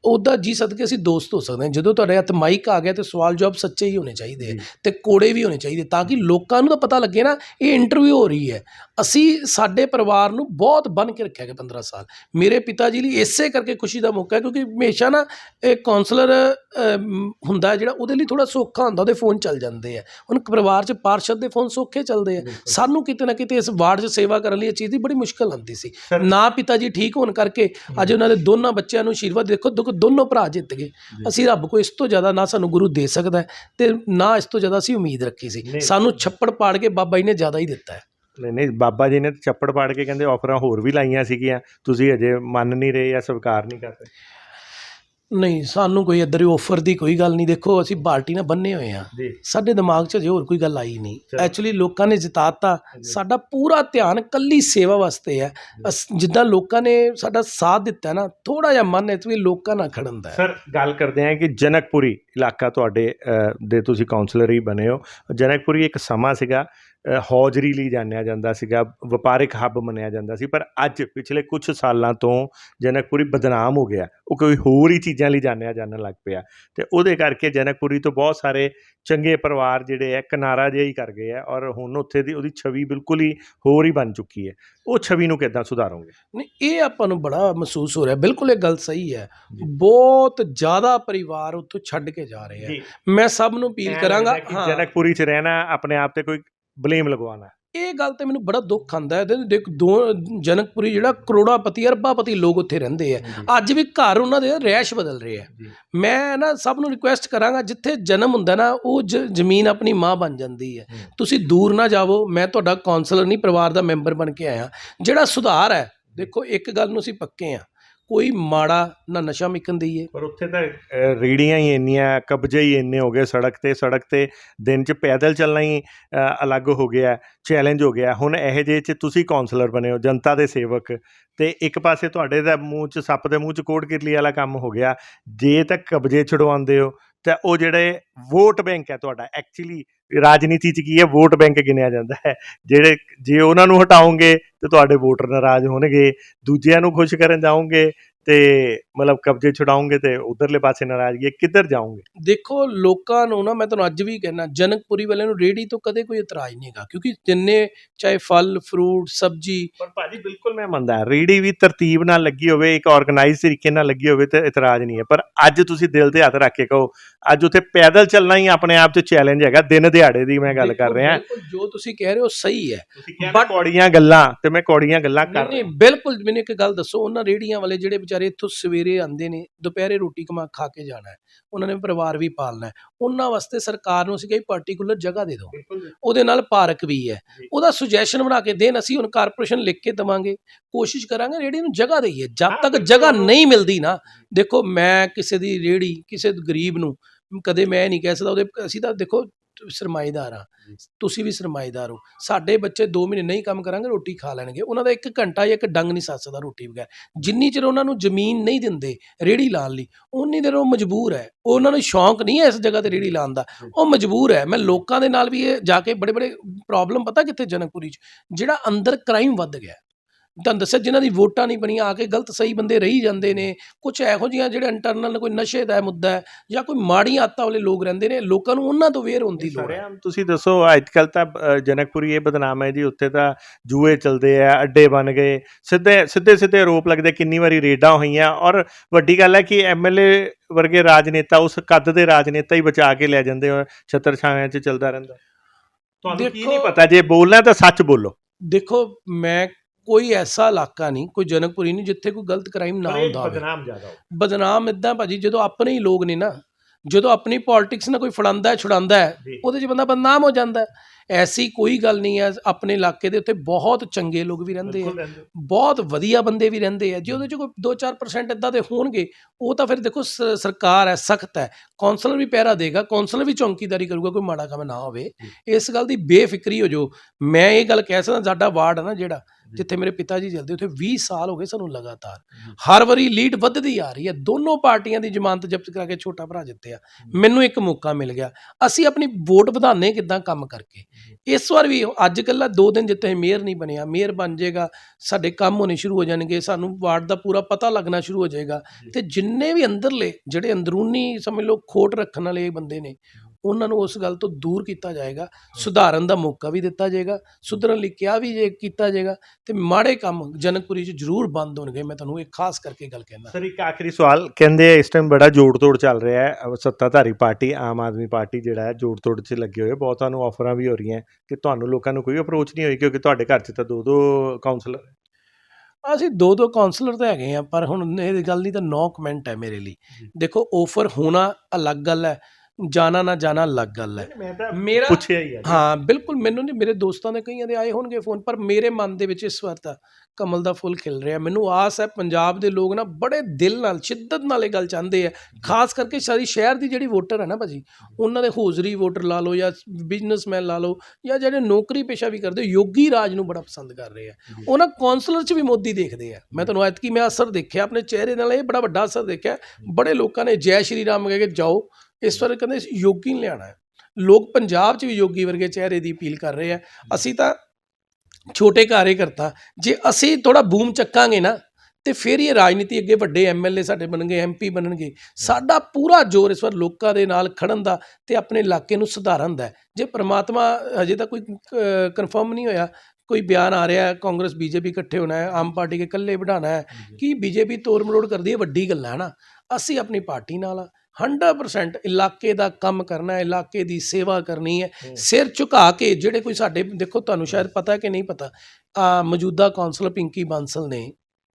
ਉਹਦਾ ਜੀ ਸਦਕੇ ਅਸੀਂ ਦੋਸਤ ਹੋ ਸਕਦੇ ਹਾਂ। ਜਦੋਂ ਤੁਹਾਡੇ ਹੱਥ ਮਾਈਕ ਆ ਗਿਆ ਤੇ ਸਵਾਲ ਜਵਾਬ ਸੱਚੇ ਹੀ ਹੋਣੇ ਚਾਹੀਦੇ। ਤੇ ਕੋੜੇ ਵੀ ਹੋਣੇ ਚਾਹੀਦੇ ਤਾਂ ਕਿ ਲੋਕਾਂ ਨੂੰ ਤਾਂ ਪਤਾ ਲੱਗੇ ਨਾ ਇਹ ਇੰਟਰਵਿਊ ਹੋ ਰਹੀ ਹੈ। ਅਸੀਂ ਸਾਡੇ ਪਰਿਵਾਰ ਨੂੰ ਬਹੁਤ ਬੰਨ ਕੇ ਰੱਖਿਆ ਗਿਆ 15 ਸਾਲ। ਮੇਰੇ ਪਿਤਾ ਜੀ ਲਈ ਇਸੇ ਕਰਕੇ ਖੁਸ਼ੀ ਦਾ ਮੌਕਾ ਹੈ ਕਿਉਂਕਿ ਹਮੇਸ਼ਾ ਨਾ ਇਹ ਕਾਉਂਸਲਰ ਹੁੰਦਾ ਜਿਹੜਾ ਉਹਦੇ ਲਈ ਥੋੜਾ ਸੌਖਾ ਹੁੰਦਾ ਉਹਦੇ ਫੋਨ ਚੱਲ ਜਾਂਦੇ ਆ। ਹੁਣ ਪਰਿਵਾਰ 'ਚ ਪਾਰਸ਼ਦ ਦੇ ਫੋਨ ਸੌਖੇ ਚੱਲਦੇ ਆ। ਸਾਨੂੰ ਕਿਤੇ ਨਾ ਕਿਤੇ ਇਸ ਵਾਰਡ 'ਚ ਸੇਵਾ ਕਰਨ ਲਈ ਇਹ ਚੀਜ਼ ਦੀ ਬੜੀ ਮੁਸ਼ਕਲ ਆਉਂਦੀ ਸੀ। ਨਾ ਪਿਤਾ ਜੀ ਠੀਕ ਹੋਣ ਕਰਕੇ ਅੱਜ ਉਹਨਾਂ ਦੇ ਦੋਨਾਂ ਬੱਚਿਆਂ ਨੂੰ ਆਸ਼ੀਰਵਾਦ ਦੇਖੋ ਦੇਖੋ ਦੋਨੋਂ ਭਰਾ ਜਿੱਤ ਗਏ। ਅਸੀਂ ਰੱਬ ਕੋ ਇਸ ਤੋਂ ਜ਼ਿਆਦਾ ਨਾ ਸਾਨੂੰ ਗੁਰੂ ਦੇ ਸਕਦਾ ਤੇ ਨਾ ਇਸ ਤੋਂ ਜ਼ਿਆਦਾ ਅਸੀਂ ਉਮੀਦ ਰੱਖੀ ਸੀ। ਸਾਨੂੰ ਛੱਪੜ ਪਾੜ ਕੇ ਬਾਬਾ ਜੀ ਨੇ ਜ਼ਿਆਦਾ ਹੀ ਦਿੱਤਾ ਹੈ। ਨਹੀਂ ਨਹੀਂ ਬਾਬਾ ਜੀ ਨੇ ਤਾਂ ਚੱਪੜ ਪਾੜ ਕੇ ਕਹਿੰਦੇ ਆਫਰਾਂ ਹੋਰ ਵੀ ਲਾਈਆਂ ਸੀਗੀਆਂ। ਤੁਸੀਂ ਅਜੇ ਮੰਨ ਨਹੀਂ ਰਹੇ ਜਾਂ ਸਵੀਕਾਰ ਨਹੀਂ ਕਰ ਰਹੇ। ਨਹੀਂ ਸਾਨੂੰ ਕੋਈ ਇੱਧਰ ਆਫਰ ਦੀ ਕੋਈ ਗੱਲ ਨਹੀਂ। ਦੇਖੋ ਅਸੀਂ ਬਾਲਟੀ ਨਾਲ ਬੰਨੇ ਹੋਏ ਆ ਜੀ। ਸਾਡੇ ਦਿਮਾਗ 'ਚ ਅਜੇ ਹੋਰ ਕੋਈ ਗੱਲ ਆਈ ਨਹੀਂ। ਚਲੋ। ਐਕਚੁਅਲੀ ਲੋਕਾਂ ਨੇ ਜਿਤਾਤਾ। ਸਾਡਾ ਪੂਰਾ ਧਿਆਨ ਕੱਲੀ ਸੇਵਾ ਵਾਸਤੇ ਹੈ। ਅਸ- ਜਿੱਦਾਂ ਲੋਕਾਂ ਨੇ ਸਾਡਾ ਸਾਥ ਦਿੱਤਾ ਨਾ ਥੋੜਾ ਜਿਹਾ ਮਨ ਇਸ ਵੀ ਲੋਕਾਂ ਨਾਲ ਖੜਨ ਦਾ ਹੈ। ਸਰ ਗੱਲ ਕਰਦੇ ਹਾਂ ਕਿ ਜਨਕਪੁਰੀ ਇਲਾਕਾ ਤੁਹਾਡੇ ਅ, ਦੇ ਤੁਸੀਂ ਕਾਉਂਸਲਰ ਹੀ ਬਣੇ ਹੋ। ਜਨਕਪੁਰੀ ਇੱਕ ਸਮਾਂ ਸੀਗਾ ਹੌਜਰੀ ਲਈ ਜਾਣਿਆ ਜਾਂਦਾ ਸੀਗਾ ਵਪਾਰਿਕ ਹੱਬ ਮੰਨਿਆ ਜਾਂਦਾ ਸੀ ਪਰ ਅੱਜ ਪਿਛਲੇ ਕੁਝ ਸਾਲਾਂ ਤੋਂ ਜਨਕਪੁਰੀ ਬਦਨਾਮ ਹੋ ਗਿਆ। ਉਹ ਕੋਈ ਹੋਰ ਹੀ ਚੀਜ਼ਾਂ ਲਈ ਜਾਣਿਆ ਜਾਣ ਲੱਗ ਪਿਆ। ਤੇ ਉਹਦੇ ਕਰਕੇ ਜਨਕਪੁਰੀ ਤੋਂ ਬਹੁਤ ਸਾਰੇ ਚੰਗੇ ਪਰਿਵਾਰ ਜਿਹੜੇ ਆ ਕਿਨਾਰਾ ਜਿਹਾ ਹੀ ਕਰ ਗਏ ਆ ਔਰ ਹੁਣ ਉੱਥੇ ਦੀ ਉਹਦੀ ਛਵੀ ਬਿਲਕੁਲ ਹੀ ਹੋਰ ਹੀ ਬਣ ਚੁੱਕੀ ਹੈ ਉਹ ਛਵੀ ਨੂੰ ਕਿੱਦਾਂ ਸੁਧਾਰੋਗੇ? ਨਹੀਂ ਇਹ ਆਪਾਂ ਨੂੰ ਬੜਾ ਮਹਿਸੂਸ ਹੋ ਰਿਹਾ ਬਿਲਕੁਲ ਇਹ ਗੱਲ ਸਹੀ ਹੈ ਬਹੁਤ ਜ਼ਿਆਦਾ ਪਰਿਵਾਰ ਉੱਥੋਂ ਛੱਡ ਕੇ ਜਾ ਰਹੇ ਆ ਮੈਂ ਸਭ ਨੂੰ ਅਪੀਲ ਕਰਾਂਗਾ ਜਨਕਪੁਰੀ 'ਚ ਰਹਿਣਾ ਆਪਣੇ ਆਪ ਤੇ ਕੋਈ ਬਲੇਮ ਲਗਵਾਉਣਾ ਇਹ ਗੱਲ ਤੇ ਮੈਨੂੰ ਬੜਾ ਦੁੱਖ ਆਂਦਾ ਹੈ। ਦੇਖ ਦੋ ਜਨਕਪੁਰੀ ਜਿਹੜਾ ਕਰੋੜਾਪਤੀ ਅਰਬਾਪਤੀ ਲੋਕ ਉੱਥੇ ਰਹਿੰਦੇ ਆ। ਅੱਜ ਵੀ ਘਰ ਉਹਨਾਂ ਦੇ ਰੈਸ਼ ਬਦਲ ਰਹੇ ਆ। ਮੈਂ ਨਾ ਸਭ ਨੂੰ ਰਿਕੁਐਸਟ ਕਰਾਂਗਾ ਜਿੱਥੇ ਜਨਮ ਹੁੰਦਾ ਨਾ ਉਹ ਜ਼ਮੀਨ ਆਪਣੀ ਮਾਂ ਬਣ ਜਾਂਦੀ ਹੂੰ। ਤੁਸੀਂ ਦੂਰ ਨਾ ਜਾਵੋ। ਮੈਂ ਤੁਹਾਡਾ ਕਾਉਂਸਲਰ ਨਹੀਂ ਪਰਿਵਾਰ ਦਾ ਮੈਂਬਰ ਬਣ ਕੇ ਆਇਆ। ਜਿਹੜਾ ਸੁਧਾਰ ਹੈ ਦੇਖੋ ਇੱਕ ਗੱਲ ਨੂੰ ਅਸੀਂ ਪੱਕੇ ਆ। ਕੋਈ ਮਾੜਾ ਨਾ ਨਸ਼ਾ ਮਿਕਣ ਦਈਏ ਪਰ ਉੱਥੇ ਤਾਂ ਰੀੜੀਆਂ ਹੀ ਇੰਨੀਆਂ, ਕਬਜ਼ੇ ਹੀ ਇੰਨੇ ਹੋ ਗਏ ਸੜਕ ਤੇ ਸੜਕ ਤੇ ਦਿਨ 'ਚ ਪੈਦਲ ਚੱਲਣਾ ਹੀ ਅਲੱਗ ਹੋ ਗਿਆ ਚੈਲੰਜ ਹੋ ਗਿਆ। ਹੁਣ ਇਹੋ ਜਿਹੇ 'ਚ ਤੁਸੀਂ ਕਾਉਂਸਲਰ ਬਣੇ ਹੋ, ਜਨਤਾ ਦੇ ਸੇਵਕ। ਤੇ ਇੱਕ ਪਾਸੇ ਤੁਹਾਡੇ ਦਾ ਮੂੰਹ 'ਚ, ਸੱਪ ਦੇ ਮੂੰਹ 'ਚ ਕੋਟ ਕਿਰਲੀ ਵਾਲਾ ਕੰਮ ਹੋ ਗਿਆ। ਜੇ ਤਾਂ ਕਬਜ਼ੇ ਛੁਡਵਾਉਂਦੇ ਹੋ, ਤਾਂ ਉਹ ਜਿਹੜੇ ਵੋਟ ਬੈਂਕ ਹੈ ਤੁਹਾਡਾ ਐਕਚੁਅਲੀ ਰਾਜਨੀਤੀ 'ਚ ਕੀ ਹੈ, ਵੋਟ ਬੈਂਕ ਗਿਣਿਆ ਜਾਂਦਾ ਹੈ। ਜਿਹੜੇ, ਜੇ ਉਹਨਾਂ ਨੂੰ ਹਟਾਓਗੇ ਤੇ ਤੁਹਾਡੇ ਵੋਟਰ ਨਾਰਾਜ਼ ਹੋਣਗੇ, ਦੂਜਿਆਂ ਨੂੰ ਖੁਸ਼ ਕਰਨ ਜਾਓਗੇ ਤੇ ਮਤਲਬ ਕਬਜ਼ੇ ਛੁਡਾਓਗੇ ਤੇ ਉਧਰਲੇ ਪਾਸੇ ਨਾਰਾਜ਼ਗੀ। ਕਿੱਧਰ ਜਾਓਗੇ ਦੇਖੋ ਲੋਕਾਂ ਨੂੰ ਨਾ ਮੈਂ ਤੁਹਾਨੂੰ ਅੱਜ ਵੀ ਕਹਿਣਾ ਜਨਕਪੁਰੀ ਵਾਲਿਆਂ ਨੂੰ ਰੇੜੀ ਤੋਂ ਕਦੇ ਕੋਈ ਇਤਰਾਜ਼ ਨਹੀਂਗਾ ਕਿਉਂਕਿ ਜਿੰਨੇ ਚਾਹੇ ਫਲ ਫਰੂਟ ਸਬਜੀ ਪਰ ਭਾਜੀ ਬਿਲਕੁਲ ਮੈਂ ਮੰਨਦਾ ਰੇੜੀ ਵੀ ਤਰਤੀਬ ਨਾਲ ਲੱਗੀ ਹੋਵੇ ਇੱਕ ਆਰਗੇਨਾਈਜ਼ ਤਰੀਕੇ ਨਾਲ ਲੱਗੀ ਹੋਵੇ ਤੇ ਇਤਰਾਜ਼ ਨਹੀਂ ਹੈ ਪਰ ਅੱਜ ਤੁਸੀਂ ਦਿਲ ਤੇ ਹੱਥ ਰੱਖ ਕੇ ਕਹੋ ਅੱਜ ਉੱਥੇ ਪੈਦਲ ਚੱਲਣਾ ਹੀ ਆਪਣੇ ਆਪ 'ਚ ਚੈਲੰਜ ਹੈਗਾ ਦਿਨ ਦਿਹਾੜੇ ਦੀ ਮੈਂ ਗੱਲ ਕਰ ਰਿਹਾ ਬਿਲਕੁਲ ਜੋ ਤੁਸੀਂ ਕਹਿ ਰਹੇ ਹੋ ਸਹੀ ਹੈ But- ਕੌੜੀਆਂ ਗੱਲਾਂ ਤੇ ਮੈਂ ਕੌੜੀਆਂ ਗੱਲਾਂ ਕਰ ਨਹੀਂ ਬਿਲਕੁਲ ਮੈਨੂੰ ਇੱਕ ਗੱਲ ਦੱਸੋ ਉਹਨਾਂ ਰੇੜੀਆਂ ਵਾਲੇ ਜਿਹੜੇ ਵਿਚਾਰੇ ਇੱਥੋਂ ਸਵੇਰੇ ਆਉਂਦੇ ਨੇ ਦੁਪਹਿਰੇ ਰੋਟੀ ਕਮਾ ਖਾ ਕੇ ਜਾਣਾ ਹੈ। ਉਹਨਾਂ ਨੇ ਪਰਿਵਾਰ ਵੀ ਪਾਲਣਾ ਹੈ। ਉਹਨਾਂ ਵਾਸਤੇ ਸਰਕਾਰ ਨੂੰ ਅਸੀਂ ਕਹੀ ਪਾਰਟਿਕੂਲਰ ਜਗ੍ਹਾ ਦੇ ਦਿਓ। ਉਹਦੇ ਨਾਲ ਪਾਰਕ ਵੀ ਹੈ। ਉਹਦਾ ਸੁਜੈਸ਼ਨ ਬਣਾ ਕੇ ਦੇਣ ਅਸੀਂ ਹੁਣ ਕਾਰਪੋਰੇਸ਼ਨ ਲਿਖ ਕੇ ਦਵਾਂਗੇ। ਕੋਸ਼ਿਸ਼ ਕਰਾਂਗੇ ਰੇੜੀ ਨੂੰ ਜਗ੍ਹਾ ਦਈਏ। ਜਦ ਤੱਕ। ਜਗ੍ਹਾ ਨਹੀਂ ਮਿਲਦੀ ਨਾ ਦੇਖੋ ਮੈਂ ਕਿਸੇ ਦੀ ਰੇੜੀ ਕਿਸੇ ਗਰੀਬ ਨੂੰ ਕਦੇ ਮੈਂ ਨਹੀਂ ਕਹਿ ਸਕਦਾ ਉਹਦੇ ਅਸੀਂ ਤਾਂ ਦੇਖੋ ਸਰਮਾਏਦਾਰ ਆ। ਤੁਸੀਂ ਵੀ ਸਰਮਾਏਦਾਰ ਹੋ। ਸਾਡੇ ਬੱਚੇ 2 ਮਹੀਨੇ ਨਹੀਂ ਕੰਮ ਕਰਾਂਗੇ ਰੋਟੀ ਖਾ ਲੈਣਗੇ। ਉਹਨਾਂ ਦਾ ਇੱਕ ਘੰਟਾ ਜਾਂ ਇੱਕ ਡੰਗ ਨਹੀਂ ਸੱਜ ਸਕਦਾ ਰੋਟੀ ਬਗੈਰ। ਜਿੰਨੀ ਚਿਰ ਉਹਨਾਂ ਨੂੰ ਜ਼ਮੀਨ ਨਹੀਂ ਦਿੰਦੇ ਰੇੜੀ ਲਾਉਣ ਲਈ ਉਨੀ ਦੇਰ ਉਹ ਮਜਬੂਰ ਹੈ। ਉਹਨਾਂ ਨੂੰ ਸ਼ੌਂਕ ਨਹੀਂ ਹੈ ਇਸ ਜਗ੍ਹਾ ਤੇ ਰੇੜੀ ਲਾਉਣ ਦਾ। ਉਹ ਮਜਬੂਰ ਹੈ। ਮੈਂ ਲੋਕਾਂ ਦੇ ਨਾਲ ਵੀ ਇਹ ਜਾ ਕੇ ਬੜੇ ਬੜੇ ਪ੍ਰੋਬਲਮ ਪਤਾ ਕਿੱਥੇ ਜਨਕਪੁਰੀ ਚ? ਜਿਹੜਾ ਅੰਦਰ ਕ੍ਰਾਈਮ ਵੱਧ ਗਿਆ। ਤੁਹਾਨੂੰ ਦੱਸਿਆ ਜਿਨ੍ਹਾਂ ਦੀ ਵੋਟਾਂ ਨਹੀਂ ਬਣੀਆਂ ਆ ਕੇ ਗਲਤ ਸਹੀ ਬੰਦੇ ਰਹੀ ਜਾਂਦੇ ਨੇ। ਕੁਝ ਇਹੋ ਜਿਹੀਆਂ ਜਿਹੜੇ ਇੰਟਰਨਲ ਕੋਈ ਨਸ਼ੇ ਦਾ ਮੁੱਦਾ ਹੈ ਜਾਂ ਕੋਈ ਮਾੜੀਆਂ ਆਦਤਾਂ ਵਾਲੇ ਲੋਕ ਰਹਿੰਦੇ ਨੇ ਲੋਕਾਂ ਨੂੰ ਉਹਨਾਂ ਤੋਂ ਵੇਰ ਹੋਣ ਦੀ ਲੋੜ ਹੈ। ਤੁਸੀਂ ਦੱਸੋ ਅੱਜ ਕੱਲ ਤਾਂ ਜਨਕਪੁਰੀ ਇਹ ਬਦਨਾਮ ਹੈ ਜੀ ਉੱਥੇ ਤਾਂ ਜੂਏ ਚੱਲਦੇ ਆ ਅੱਡੇ ਬਣ ਗਏ ਸਿੱਧੇ ਸਿੱਧੇ ਸਿੱਧੇ ਆਰੋਪ ਲੱਗਦੇ ਕਿੰਨੀ ਵਾਰੀ ਰੇਡਾਂ ਹੋਈਆਂ ਔਰ ਵੱਡੀ ਗੱਲ ਹੈ ਕਿ ਐਮਐਲਏ ਵਰਗੇ ਰਾਜਨੇਤਾ ਉਸ ਕੱਦ ਦੇ ਰਾਜਨੇਤਾ ਹੀ ਬਚਾ ਕੇ ਲੈ ਜਾਂਦੇ ਹੋ ਛੱਤਰ ਛਾਵੇਂ 'ਚ ਚੱਲਦਾ ਰਹਿੰਦਾ। ਤੁਹਾਨੂੰ ਕੀ ਨਹੀਂ ਪਤਾ ਜੇ ਬੋਲਣਾ ਤਾਂ ਸੱਚ ਬੋਲੋ। ਦੇਖੋ ਮੈਂ ਕੋਈ ਐਸਾ ਇਲਾਕਾ ਨਹੀਂ ਕੋਈ ਜਨਕਪੁਰੀ ਨਹੀਂ ਜਿੱਥੇ ਕੋਈ ਗਲਤ ਕ੍ਰਾਈਮ ਨਾ ਹੁੰਦਾ ਹੋਵੇ। ਬਦਨਾਮ ਜ਼ਿਆਦਾ ਬਦਨਾਮ ਇਦਾਂ ਭਾਜੀ ਜਦੋਂ ਆਪਣੇ ਹੀ ਲੋਕ ਨੇ ਨਾ ਜਦੋਂ ਆਪਣੀ ਪੋਲਿਟਿਕਸ ਨਾਲ ਕੋਈ ਹੈ ਜੀ। ਉਹਦੇ 'ਚ ਬੰਦਾ ਬਦਨਾਮ ਹੋ ਜਾਂਦਾ ਐਸੀ ਕੋਈ ਗੱਲ ਨਹੀਂ ਹੈ ਆਪਣੇ ਇਲਾਕੇ ਦੇ ਉੱਤੇ ਬਹੁਤ ਚੰਗੇ ਲੋਕ ਵੀ ਰਹਿੰਦੇ ਆ। ਬਹੁਤ ਵਧੀਆ ਬੰਦੇ ਵੀ ਰਹਿੰਦੇ ਆ ਜੇ ਉਹਦੇ 'ਚ ਕੋਈ 2-4% ਇਦਾਂ ਦੇ ਹੋਣਗੇ ਉਹ ਤਾਂ ਫਿਰ ਦੇਖੋ ਸਰਕਾਰ ਹੈ ਸਖਤ ਹੈ ਕੌਂਸਲਰ ਵੀ ਪਹਿਰਾ ਦੇਗਾ ਕੌਂਸਲਰ ਵੀ ਚੌਂਕੀਦਾਰੀ ਕਰੂਗਾ ਕੋਈ ਮਾੜਾ ਕੰਮ ਨਾ ਹੋਵੇ ਇਸ ਗੱਲ ਦੀ ਬੇਫਿਕਰੀ ਹੋ ਜੋ ਮੈਂ ਇਹ ਗੱਲ ਕਹਿ ਸਕਦਾ ਸਾਡਾ ਵਾਰਡ ਹੈ ਨਾ ਜਿਹੜਾ ਜਿੱਥੇ ਮੇਰੇ ਪਿਤਾ ਜੀ ਜਲਦੇ ਉੱਥੇ 20 ਸਾਲ ਹੋ ਗਏ ਸਾਨੂੰ ਲਗਾਤਾਰ। ਹਰ ਵਾਰੀ ਲੀਡ ਵੱਧਦੀ ਆ ਰਹੀ ਹੈ ਦੋਨੋਂ ਪਾਰਟੀਆਂ ਦੀ ਜ਼ਮਾਨਤ ਜ਼ਬਤ ਕਰਾ ਕੇ ਛੋਟਾ ਭਰਾ ਜਿੱਤਿਆ। ਮੈਨੂੰ ਇੱਕ ਮੌਕਾ ਮਿਲ ਗਿਆ ਅਸੀਂ ਆਪਣੀ ਵੋਟ ਵਧਾਣੇ ਕਿਦਾਂ ਕੰਮ ਕਰਕੇ। ਇਸ ਵਾਰ ਵੀ ਅੱਜ ਕੱਲ੍ਹ ਦੋ ਦਿਨ ਜਿੱਤੇ ਮੇਅਰ ਨਹੀਂ ਬਣਿਆ ਮੇਅਰ ਬਣ ਜਾਏਗਾ ਸਾਡੇ ਕੰਮ ਹੋਣੇ ਸ਼ੁਰੂ ਹੋ ਜਾਣਗੇ ਸਾਨੂੰ ਵਾਰਡ ਦਾ ਪੂਰਾ ਪਤਾ ਲੱਗਣਾ ਸ਼ੁਰੂ ਹੋ ਜਾਏਗਾ ਤੇ ਜਿੰਨੇ ਵੀ ਅੰਦਰਲੇ ਜਿਹੜੇ ਅੰਦਰੂਨੀ ਸਮਝ ਲਓ ਖੋਟ ਰੱਖਣ ਵਾਲੇ ਬੰਦੇ ਨੇ ਉਹਨਾਂ ਨੂੰ ਉਸ ਗੱਲ ਤੋਂ ਦੂਰ ਕੀਤਾ ਜਾਏਗਾ ਸੁਧਾਰਨ ਦਾ ਮੌਕਾ ਵੀ ਦਿੱਤਾ ਜਾਏਗਾ ਸੁਧਰਨ ਲਈ ਕਿਹਾ ਵੀ ਜੇ ਕੀਤਾ ਜਾਏਗਾ ਤੇ ਮਾੜੇ ਕੰਮ ਜਨਕਪੁਰੀ 'ਚ ਜ਼ਰੂਰ ਬੰਦ ਹੋਣਗੇ ਮੈਂ ਤੁਹਾਨੂੰ ਇਹ ਖਾਸ ਕਰਕੇ ਗੱਲ ਕਹਿੰਦਾ। ਸਰ ਇੱਕ ਆਖਰੀ ਸਵਾਲ ਕਹਿੰਦੇ ਆ ਇਸ ਟਾਈਮ ਬੜਾ ਜੋੜ ਤੋੜ ਚੱਲ ਰਿਹਾ ਹੈ ਸੱਤਾਧਾਰੀ ਪਾਰਟੀ ਆਮ ਆਦਮੀ ਪਾਰਟੀ ਜਿਹੜਾ ਹੈ ਜੋੜ ਤੋੜ 'ਚ ਲੱਗੇ ਹੋਏ ਬਹੁਤਾਂ ਨੂੰ ਆਫਰਾਂ ਵੀ ਹੋ ਰਹੀਆਂ ਕਿ ਤੁਹਾਨੂੰ ਲੋਕਾਂ ਨੂੰ ਕੋਈ ਅਪਰੋਚ ਨਹੀਂ ਹੋਈ ਕਿਉਂਕਿ ਤੁਹਾਡੇ ਘਰ 'ਚ ਤਾਂ ਦੋ ਦੋ ਕਾਉਂਸਲਰ ਅਸੀਂ ਦੋ ਦੋ ਕਾਉਂਸਲਰ ਤਾਂ ਹੈਗੇ ਆ ਪਰ ਹੁਣ ਇਹ ਗੱਲ ਨਹੀਂ ਤਾਂ ਨੋ ਕਮੈਂਟ ਹੈ ਮੇਰੇ ਲਈ। ਦੇਖੋ ਆਫਰ ਹੋਣਾ ਅਲੱਗ ਗੱਲ ਹੈ ਜਾਣਾ ਨਾ ਜਾਣਾ ਅਲੱਗ ਗੱਲ ਹੈ। ਮੈਂ ਤਾਂ ਮੇਰਾ ਪੁੱਛਿਆ ਹੀ ਹੈ ਹਾਂ ਬਿਲਕੁਲ ਮੈਨੂੰ ਨਹੀਂ ਮੇਰੇ ਦੋਸਤਾਂ ਦੇ ਕਈਆਂ ਦੇ ਆਏ ਹੋਣਗੇ ਫੋਨ ਪਰ ਮੇਰੇ ਮਨ ਦੇ ਵਿੱਚ ਇਸ ਵਾਰ ਤਾਂ ਕਮਲ ਦਾ ਫੁੱਲ ਖਿਲ ਰਿਹਾ। ਮੈਨੂੰ ਆਸ ਹੈ ਪੰਜਾਬ ਦੇ ਲੋਕ ਨਾ ਬੜੇ ਦਿਲ ਨਾਲ ਸ਼ਿੱਦਤ ਨਾਲ ਇਹ ਗੱਲ ਚਾਹੁੰਦੇ ਆ। ਖਾਸ ਕਰਕੇ ਸਾਰੀ ਸ਼ਹਿਰ ਦੀ ਜਿਹੜੀ ਵੋਟਰ ਹੈ ਨਾ ਭਾਜੀ ਉਹਨਾਂ ਦੇ ਹੋਜ਼ਰੀ ਵੋਟਰ ਲਾ ਲਓ ਜਾਂ ਬਿਜ਼ਨਸਮੈਨ ਲਾ ਲਓ ਜਾਂ ਜਿਹੜੇ ਨੌਕਰੀ ਪੇਸ਼ਾ ਵੀ ਕਰਦੇ ਯੋਗੀ ਰਾਜ ਨੂੰ ਬੜਾ ਪਸੰਦ ਕਰ ਰਹੇ ਆ। ਉਹਨਾਂ ਕਾਉਂਸਲਰ 'ਚ ਵੀ ਮੋਦੀ ਦੇਖਦੇ ਆ। ਮੈਂ ਤੁਹਾਨੂੰ ਐਤਕੀ ਮੈਂ ਅਸਰ ਦੇਖਿਆ ਆਪਣੇ ਚਿਹਰੇ ਨਾਲ ਇਹ ਬੜਾ ਵੱਡਾ ਅਸਰ ਦੇਖਿਆ। ਬੜੇ ਲੋਕਾਂ ਨੇ ਜੈ ਸ਼੍ਰੀ ਰਾਮ ਕਹਿ ਕੇ ਜਾਓ ਇਸ ਵਾਰ ਕਹਿੰਦੇ ਯੋਗੀ ਨੂੰ ਲਿਆਣਾ ਹੈ। ਲੋਕ ਪੰਜਾਬ 'ਚ ਵੀ ਯੋਗੀ ਵਰਗੇ ਚਿਹਰੇ ਦੀ ਅਪੀਲ ਕਰ ਰਹੇ ਆ। ਅਸੀਂ ਤਾਂ ਛੋਟੇ ਕਾਰਜਕਰਤਾ ਜੇ ਅਸੀਂ ਥੋੜਾ ਬੂਮ ਚੱਕਾਂਗੇ ਨਾ ਤੇ ਫਿਰ ਇਹ ਰਾਜਨੀਤੀ ਅੱਗੇ ਵੱਡੇ ਐਮਐਲਏ ਸਾਡੇ ਬਣਨਗੇ ਐਮਪੀ ਬਣਨਗੇ। ਸਾਡਾ ਪੂਰਾ ਜ਼ੋਰ ਇਸ ਵਾਰ ਲੋਕਾਂ ਦੇ ਨਾਲ ਖੜਨ ਦਾ ਤੇ ਆਪਣੇ ਇਲਾਕੇ ਨੂੰ ਸੁਧਾਰਨ ਦਾ। ਜੇ ਪ੍ਰਮਾਤਮਾ ਹਜੇ ਤਾਂ ਕੋਈ ਕਨਫਰਮ ਨਹੀਂ ਹੋਇਆ ਕੋਈ ਬਿਆਨ ਆ ਰਿਹਾ ਹੈ ਕਾਂਗਰਸ ਬੀਜੇਪੀ ਇਕੱਠੇ ਹੋਣਾ ਹੈ ਆਮ ਪਾਰਟੀ ਕੇ ਇਕੱਲੇ ਬਿਠਾਣਾ ਹੈ। ਕੀ ਬੀਜੇਪੀ ਤੋੜ ਮਰੋੜ ਕਰਦੀ ਹੈ? ਵੱਡੀ ਗੱਲ ਹੈ ਨਾ। ਅਸੀਂ ਆਪਣੀ ਪਾਰਟੀ ਨਾਲ ਆ। 100% ਇਲਾਕੇ ਦਾ ਕੰਮ ਕਰਨਾ ਹੈ ਇਲਾਕੇ ਦੀ ਸੇਵਾ ਕਰਨੀ ਹੈ। ਸਿਰ ਝੁਕਾ ਕੇ ਜਿਹੜੇ ਕੋਈ ਸਾਡੇ ਦੇਖੋ ਤੁਹਾਨੂੰ ਸ਼ਾਇਦ ਪਤਾ ਕਿ ਨਹੀਂ ਪਤਾ ਆ ਮੌਜੂਦਾ ਕਾਉਂਸਲਰ ਪਿੰਕੀ ਬਾਂਸਲ ਨੇ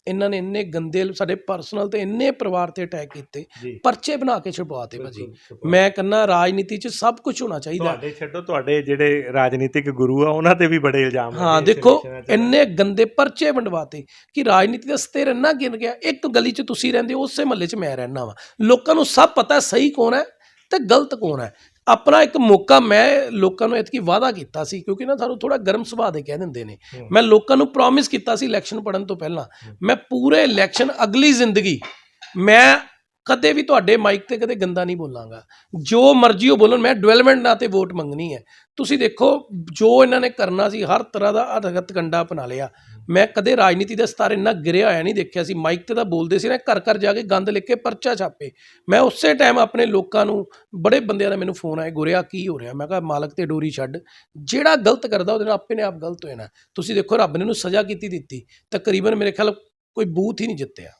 ਇਹਨਾਂ ਨੇ ਇੰਨੇ ਗੰਦੇ ਸਾਡੇ ਪਰਸਨਲ ਤੇ ਇੰਨੇ ਪਰਿਵਾਰ ਤੇ ਅਟੈਕ ਕੀਤੇ ਪਰਚੇ ਬਣਾ ਕੇ ਛੁਪਵਾਤੇ ਭਾਜੀ। ਮੈਂ ਕਹਿੰਦਾ ਰਾਜਨੀਤੀ 'ਚ ਸਭ ਕੁਝ ਹੋਣਾ ਚਾਹੀਦਾ। ਤੁਹਾਡੇ ਛੱਡੋ ਤੁਹਾਡੇ ਜਿਹੜੇ ਰਾਜਨੀਤਿਕ ਗੁਰੂ ਆ ਉਹਨਾਂ ਤੇ ਵੀ ਬੜੇ ਇਲਜ਼ਾਮ ਹਾਂ ਦੇਖੋ। ਇੰਨੇ ਗੰਦੇ ਪਰਚੇ ਵੰਡਵਾਤੇ ਕਿ ਰਾਜਨੀਤੀ ਦਾ ਸਤੇਰ ਇੰਨਾ ਗਿਰ ਗਿਆ ਇੱਕ ਗਲੀ 'ਚ ਤੁਸੀਂ ਰਹਿੰਦੇ ਹੋ ਉਸੇ ਮਹੱਲੇ 'ਚ ਮੈਂ ਰਹਿਣਾ ਵਾਂ। ਲੋਕਾਂ ਨੂੰ ਸਭ ਪਤਾ ਸਹੀ ਕੌਣ ਹੈ ਤੇ ਗਲਤ ਕੌਣ ਹੈ। ਆਪਣਾ ਇੱਕ ਮੌਕਾ ਮੈਂ ਲੋਕਾਂ ਨੂੰ ਇਤਕੀ ਵਾਅਦਾ ਕੀਤਾ ਸੀ ਕਿਉਂਕਿ ਨਾ ਸਾਨੂੰ ਥੋੜਾ ਗਰਮ ਸੁਭਾਅ ਦੇ ਕਹਿ ਦਿੰਦੇ ਨੇ। ਮੈਂ ਲੋਕਾਂ ਨੂੰ ਪ੍ਰੋਮਿਸ ਕੀਤਾ ਸੀ ਇਲੈਕਸ਼ਨ ਪੜਨ ਤੋਂ ਪਹਿਲਾਂ। ਮੈਂ ਪੂਰੇ ਇਲੈਕਸ਼ਨ ਅਗਲੀ ਜ਼ਿੰਦਗੀ ਮੈਂ ਕਦੇ ਵੀ ਤੁਹਾਡੇ ਮਾਈਕ ਤੇ ਕਦੇ ਗੰਦਾ ਨਹੀਂ ਬੋਲਾਂਗਾ। ਜੋ ਮਰਜ਼ੀ ਉਹ ਬੋਲਣ ਮੈਂ ਡਿਵੈਲਪਮੈਂਟ ਨਾਂ ਤੇ ਵੋਟ ਮੰਗਣੀ ਹੈ। ਤੁਸੀਂ ਦੇਖੋ ਜੋ ਇਹਨਾਂ ਨੇ ਕਰਨਾ ਸੀ ਹਰ ਤਰ੍ਹਾਂ ਦਾ ਅਰਗਤ ਕੰਡਾ ਅਪਣਾ ਲਿਆ। ਮੈਂ ਕਦੇ ਰਾਜਨੀਤੀ ਦੇ ਸਤਾਰ ਇੰਨਾ ਗਿਰਿਆ ਹੋਇਆ ਨਹੀਂ ਦੇਖਿਆ ਸੀ। ਮਾਈਕ ਤੇ ਤਾਂ ਬੋਲਦੇ ਸੀ ਨਾ, ਘਰ ਘਰ ਜਾ ਕੇ ਗੰਦ ਲਿਖ ਕੇ ਪਰਚਾ ਛਾਪੇ। ਮੈਂ ਉਸੇ ਟਾਈਮ ਆਪਣੇ ਲੋਕਾਂ ਨੂੰ, ਬੜੇ ਬੰਦਿਆਂ ਦਾ ਮੈਨੂੰ ਫੋਨ ਆਇਆ, ਗੁਰਿਆ ਕੀ ਹੋ ਰਿਹਾ? ਮੈਂ ਕਿਹਾ, ਮਾਲਕ ਤੇ ਡੋਰੀ ਛੱਡ। ਜਿਹੜਾ ਗਲਤ ਕਰਦਾ, ਉਹਦੇ ਨਾਲ ਆਪੇ ਨੇ ਆਪ ਗਲਤ ਹੋ ਜਾਣਾ। ਤੁਸੀਂ ਦੇਖੋ, ਰੱਬ ਨੇ ਉਹਨੂੰ ਸਜ਼ਾ ਕੀਤੀ ਦਿੱਤੀ। ਤਕਰੀਬਨ ਮੇਰੇ ਖਿਆਲ ਕੋਈ ਬੂਥ ਹੀ ਨਹੀਂ ਜਿੱਤਿਆ।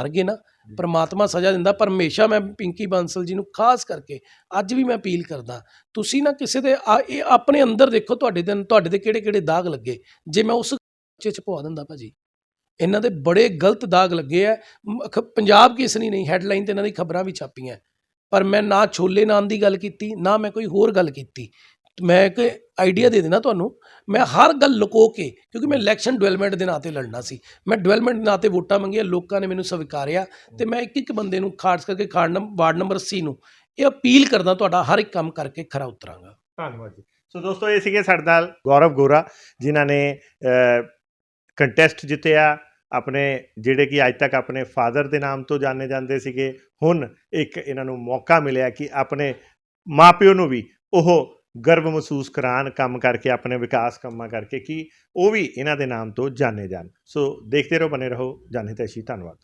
ਹਰ ਗਏ ਨਾ? ਪਰਮਾਤਮਾ ਸਜ਼ਾ ਦਿੰਦਾ। ਪਰ ਹਮੇਸ਼ਾ ਮੈਂ ਪਿੰਕੀ ਬਾਂਸਲ ਜੀ ਨੂੰ ਖਾਸ ਕਰਕੇ ਅੱਜ ਵੀ ਮੈਂ ਅਪੀਲ ਕਰਦਾ, ਤੁਸੀਂ ਨਾ ਕਿਸੇ ਦੇ ਆ- ਇਹ ਆਪਣੇ ਅੰਦਰ ਦੇਖੋ, ਤੁਹਾਡੇ ਦਿਨ, ਤੁਹਾਡੇ ਦੇ ਕਿਹੜੇ ਕਿਹੜੇ ਦਾਗ ਲੱਗੇ। ਜੇ ਮੈਂ ਉਸ ਚ ਪਵਾ ਦਿੰਦਾ ਭਾਜੀ। ਇਹਨਾਂ ਦੇ ਬੜੇ ਗਲਤ ਦਾਗ ਲੱਗੇ ਆ ਖ- ਪੰਜਾਬ ਕੇਸਰੀ ਨਹੀਂ? ਹੈਡਲਾਈਨ ਤੇ ਇਹਨਾਂ ਦੀ ਖਬਰਾਂ ਵੀ ਛਾਪੀਆਂ। ਪਰ ਮੈਂ ਨਾ ਛੋਲੇ ਨਾਨ ਦੀ ਗੱਲ ਕੀਤੀ, ਨਾ ਮੈਂ ਕੋਈ ਹੋਰ ਗੱਲ ਕੀਤੀ। ਮੈਂ ਇੱਕ ਆਈਡੀਆ ਦੇ ਦੇਣਾ ਤੁਹਾਨੂੰ। ਮੈਂ ਹਰ ਗੱਲ ਲੁਕੋ ਕੇ, ਕਿਉਂਕਿ ਮੈਂ ਇਲੈਕਸ਼ਨ ਡਿਵੈਲਪਮੈਂਟ ਦੇ ਨਾਂ ਤੇ ਲੜਨਾ ਸੀ। ਮੈਂ ਡਿਵੈਲਪਮੈਂਟ ਦੇ ਨਾਂ ਤੇ ਵੋਟਾਂ ਮੰਗੀਆਂ, ਲੋਕਾਂ ਨੇ ਮੈਨੂੰ ਸਵੀਕਾਰਿਆ ਤੇ ਮੈਂ ਇੱਕ ਇੱਕ ਬੰਦੇ ਨੂੰ ਖਾਸ ਕਰਕੇ ਖਾੜ ਨੰਬਰ ਵਾਰਡ ਨੰਬਰ 80 ਨੂੰ ਇਹ ਅਪੀਲ ਕਰਦਾ ਤੁਹਾਡਾ ਹਰ ਇੱਕ ਕੰਮ ਕਰਕੇ ਖਰਾ ਉਤਰਾਂਗਾ। ਧੰਨਵਾਦ ਜੀ। ਸੋ ਦੋਸਤੋ, ਇਹ ਸੀਗੇ ਸਾਡੇ ਨਾਲ ਗੌਰਵ ਗੋਰਾ, ਜਿਨ੍ਹਾਂ ਨੇ ਕੰਟੈਸਟ ਜਿੱਤਿਆ ਆਪਣੇ ਜਿਹੜੇ ਕਿ ਅੱਜ ਤੱਕ ਆਪਣੇ ਫਾਦਰ ਦੇ ਨਾਮ ਤੋਂ ਜਾਣੇ ਜਾਂਦੇ ਸੀਗੇ, ਹੁਣ ਇੱਕ ਇਹਨਾਂ ਨੂੰ ਮੌਕਾ ਮਿਲਿਆ ਕਿ ਆਪਣੇ ਮਾਪਿਓ ਨੂੰ ਵੀ ਉਹ ਗਰਵ ਮਹਿਸੂਸ ਕਰਾਨ ਕੰਮ ਕਰਕੇ, ਆਪਣੇ ਵਿਕਾਸ ਕੰਮਾਂ ਕਰਕੇ ਕਿ ਉਹ ਵੀ ਇਹਨਾਂ ਦੇ ਨਾਮ ਤੋਂ ਜਾਣੇ ਜਾਣ। ਸੋ ਦੇਖਦੇ ਰਹੋ ਬਨੇ ਰਹੋ। ਜਾਣੇ ਤੈਸ਼ੀ। ਧੰਨਵਾਦ।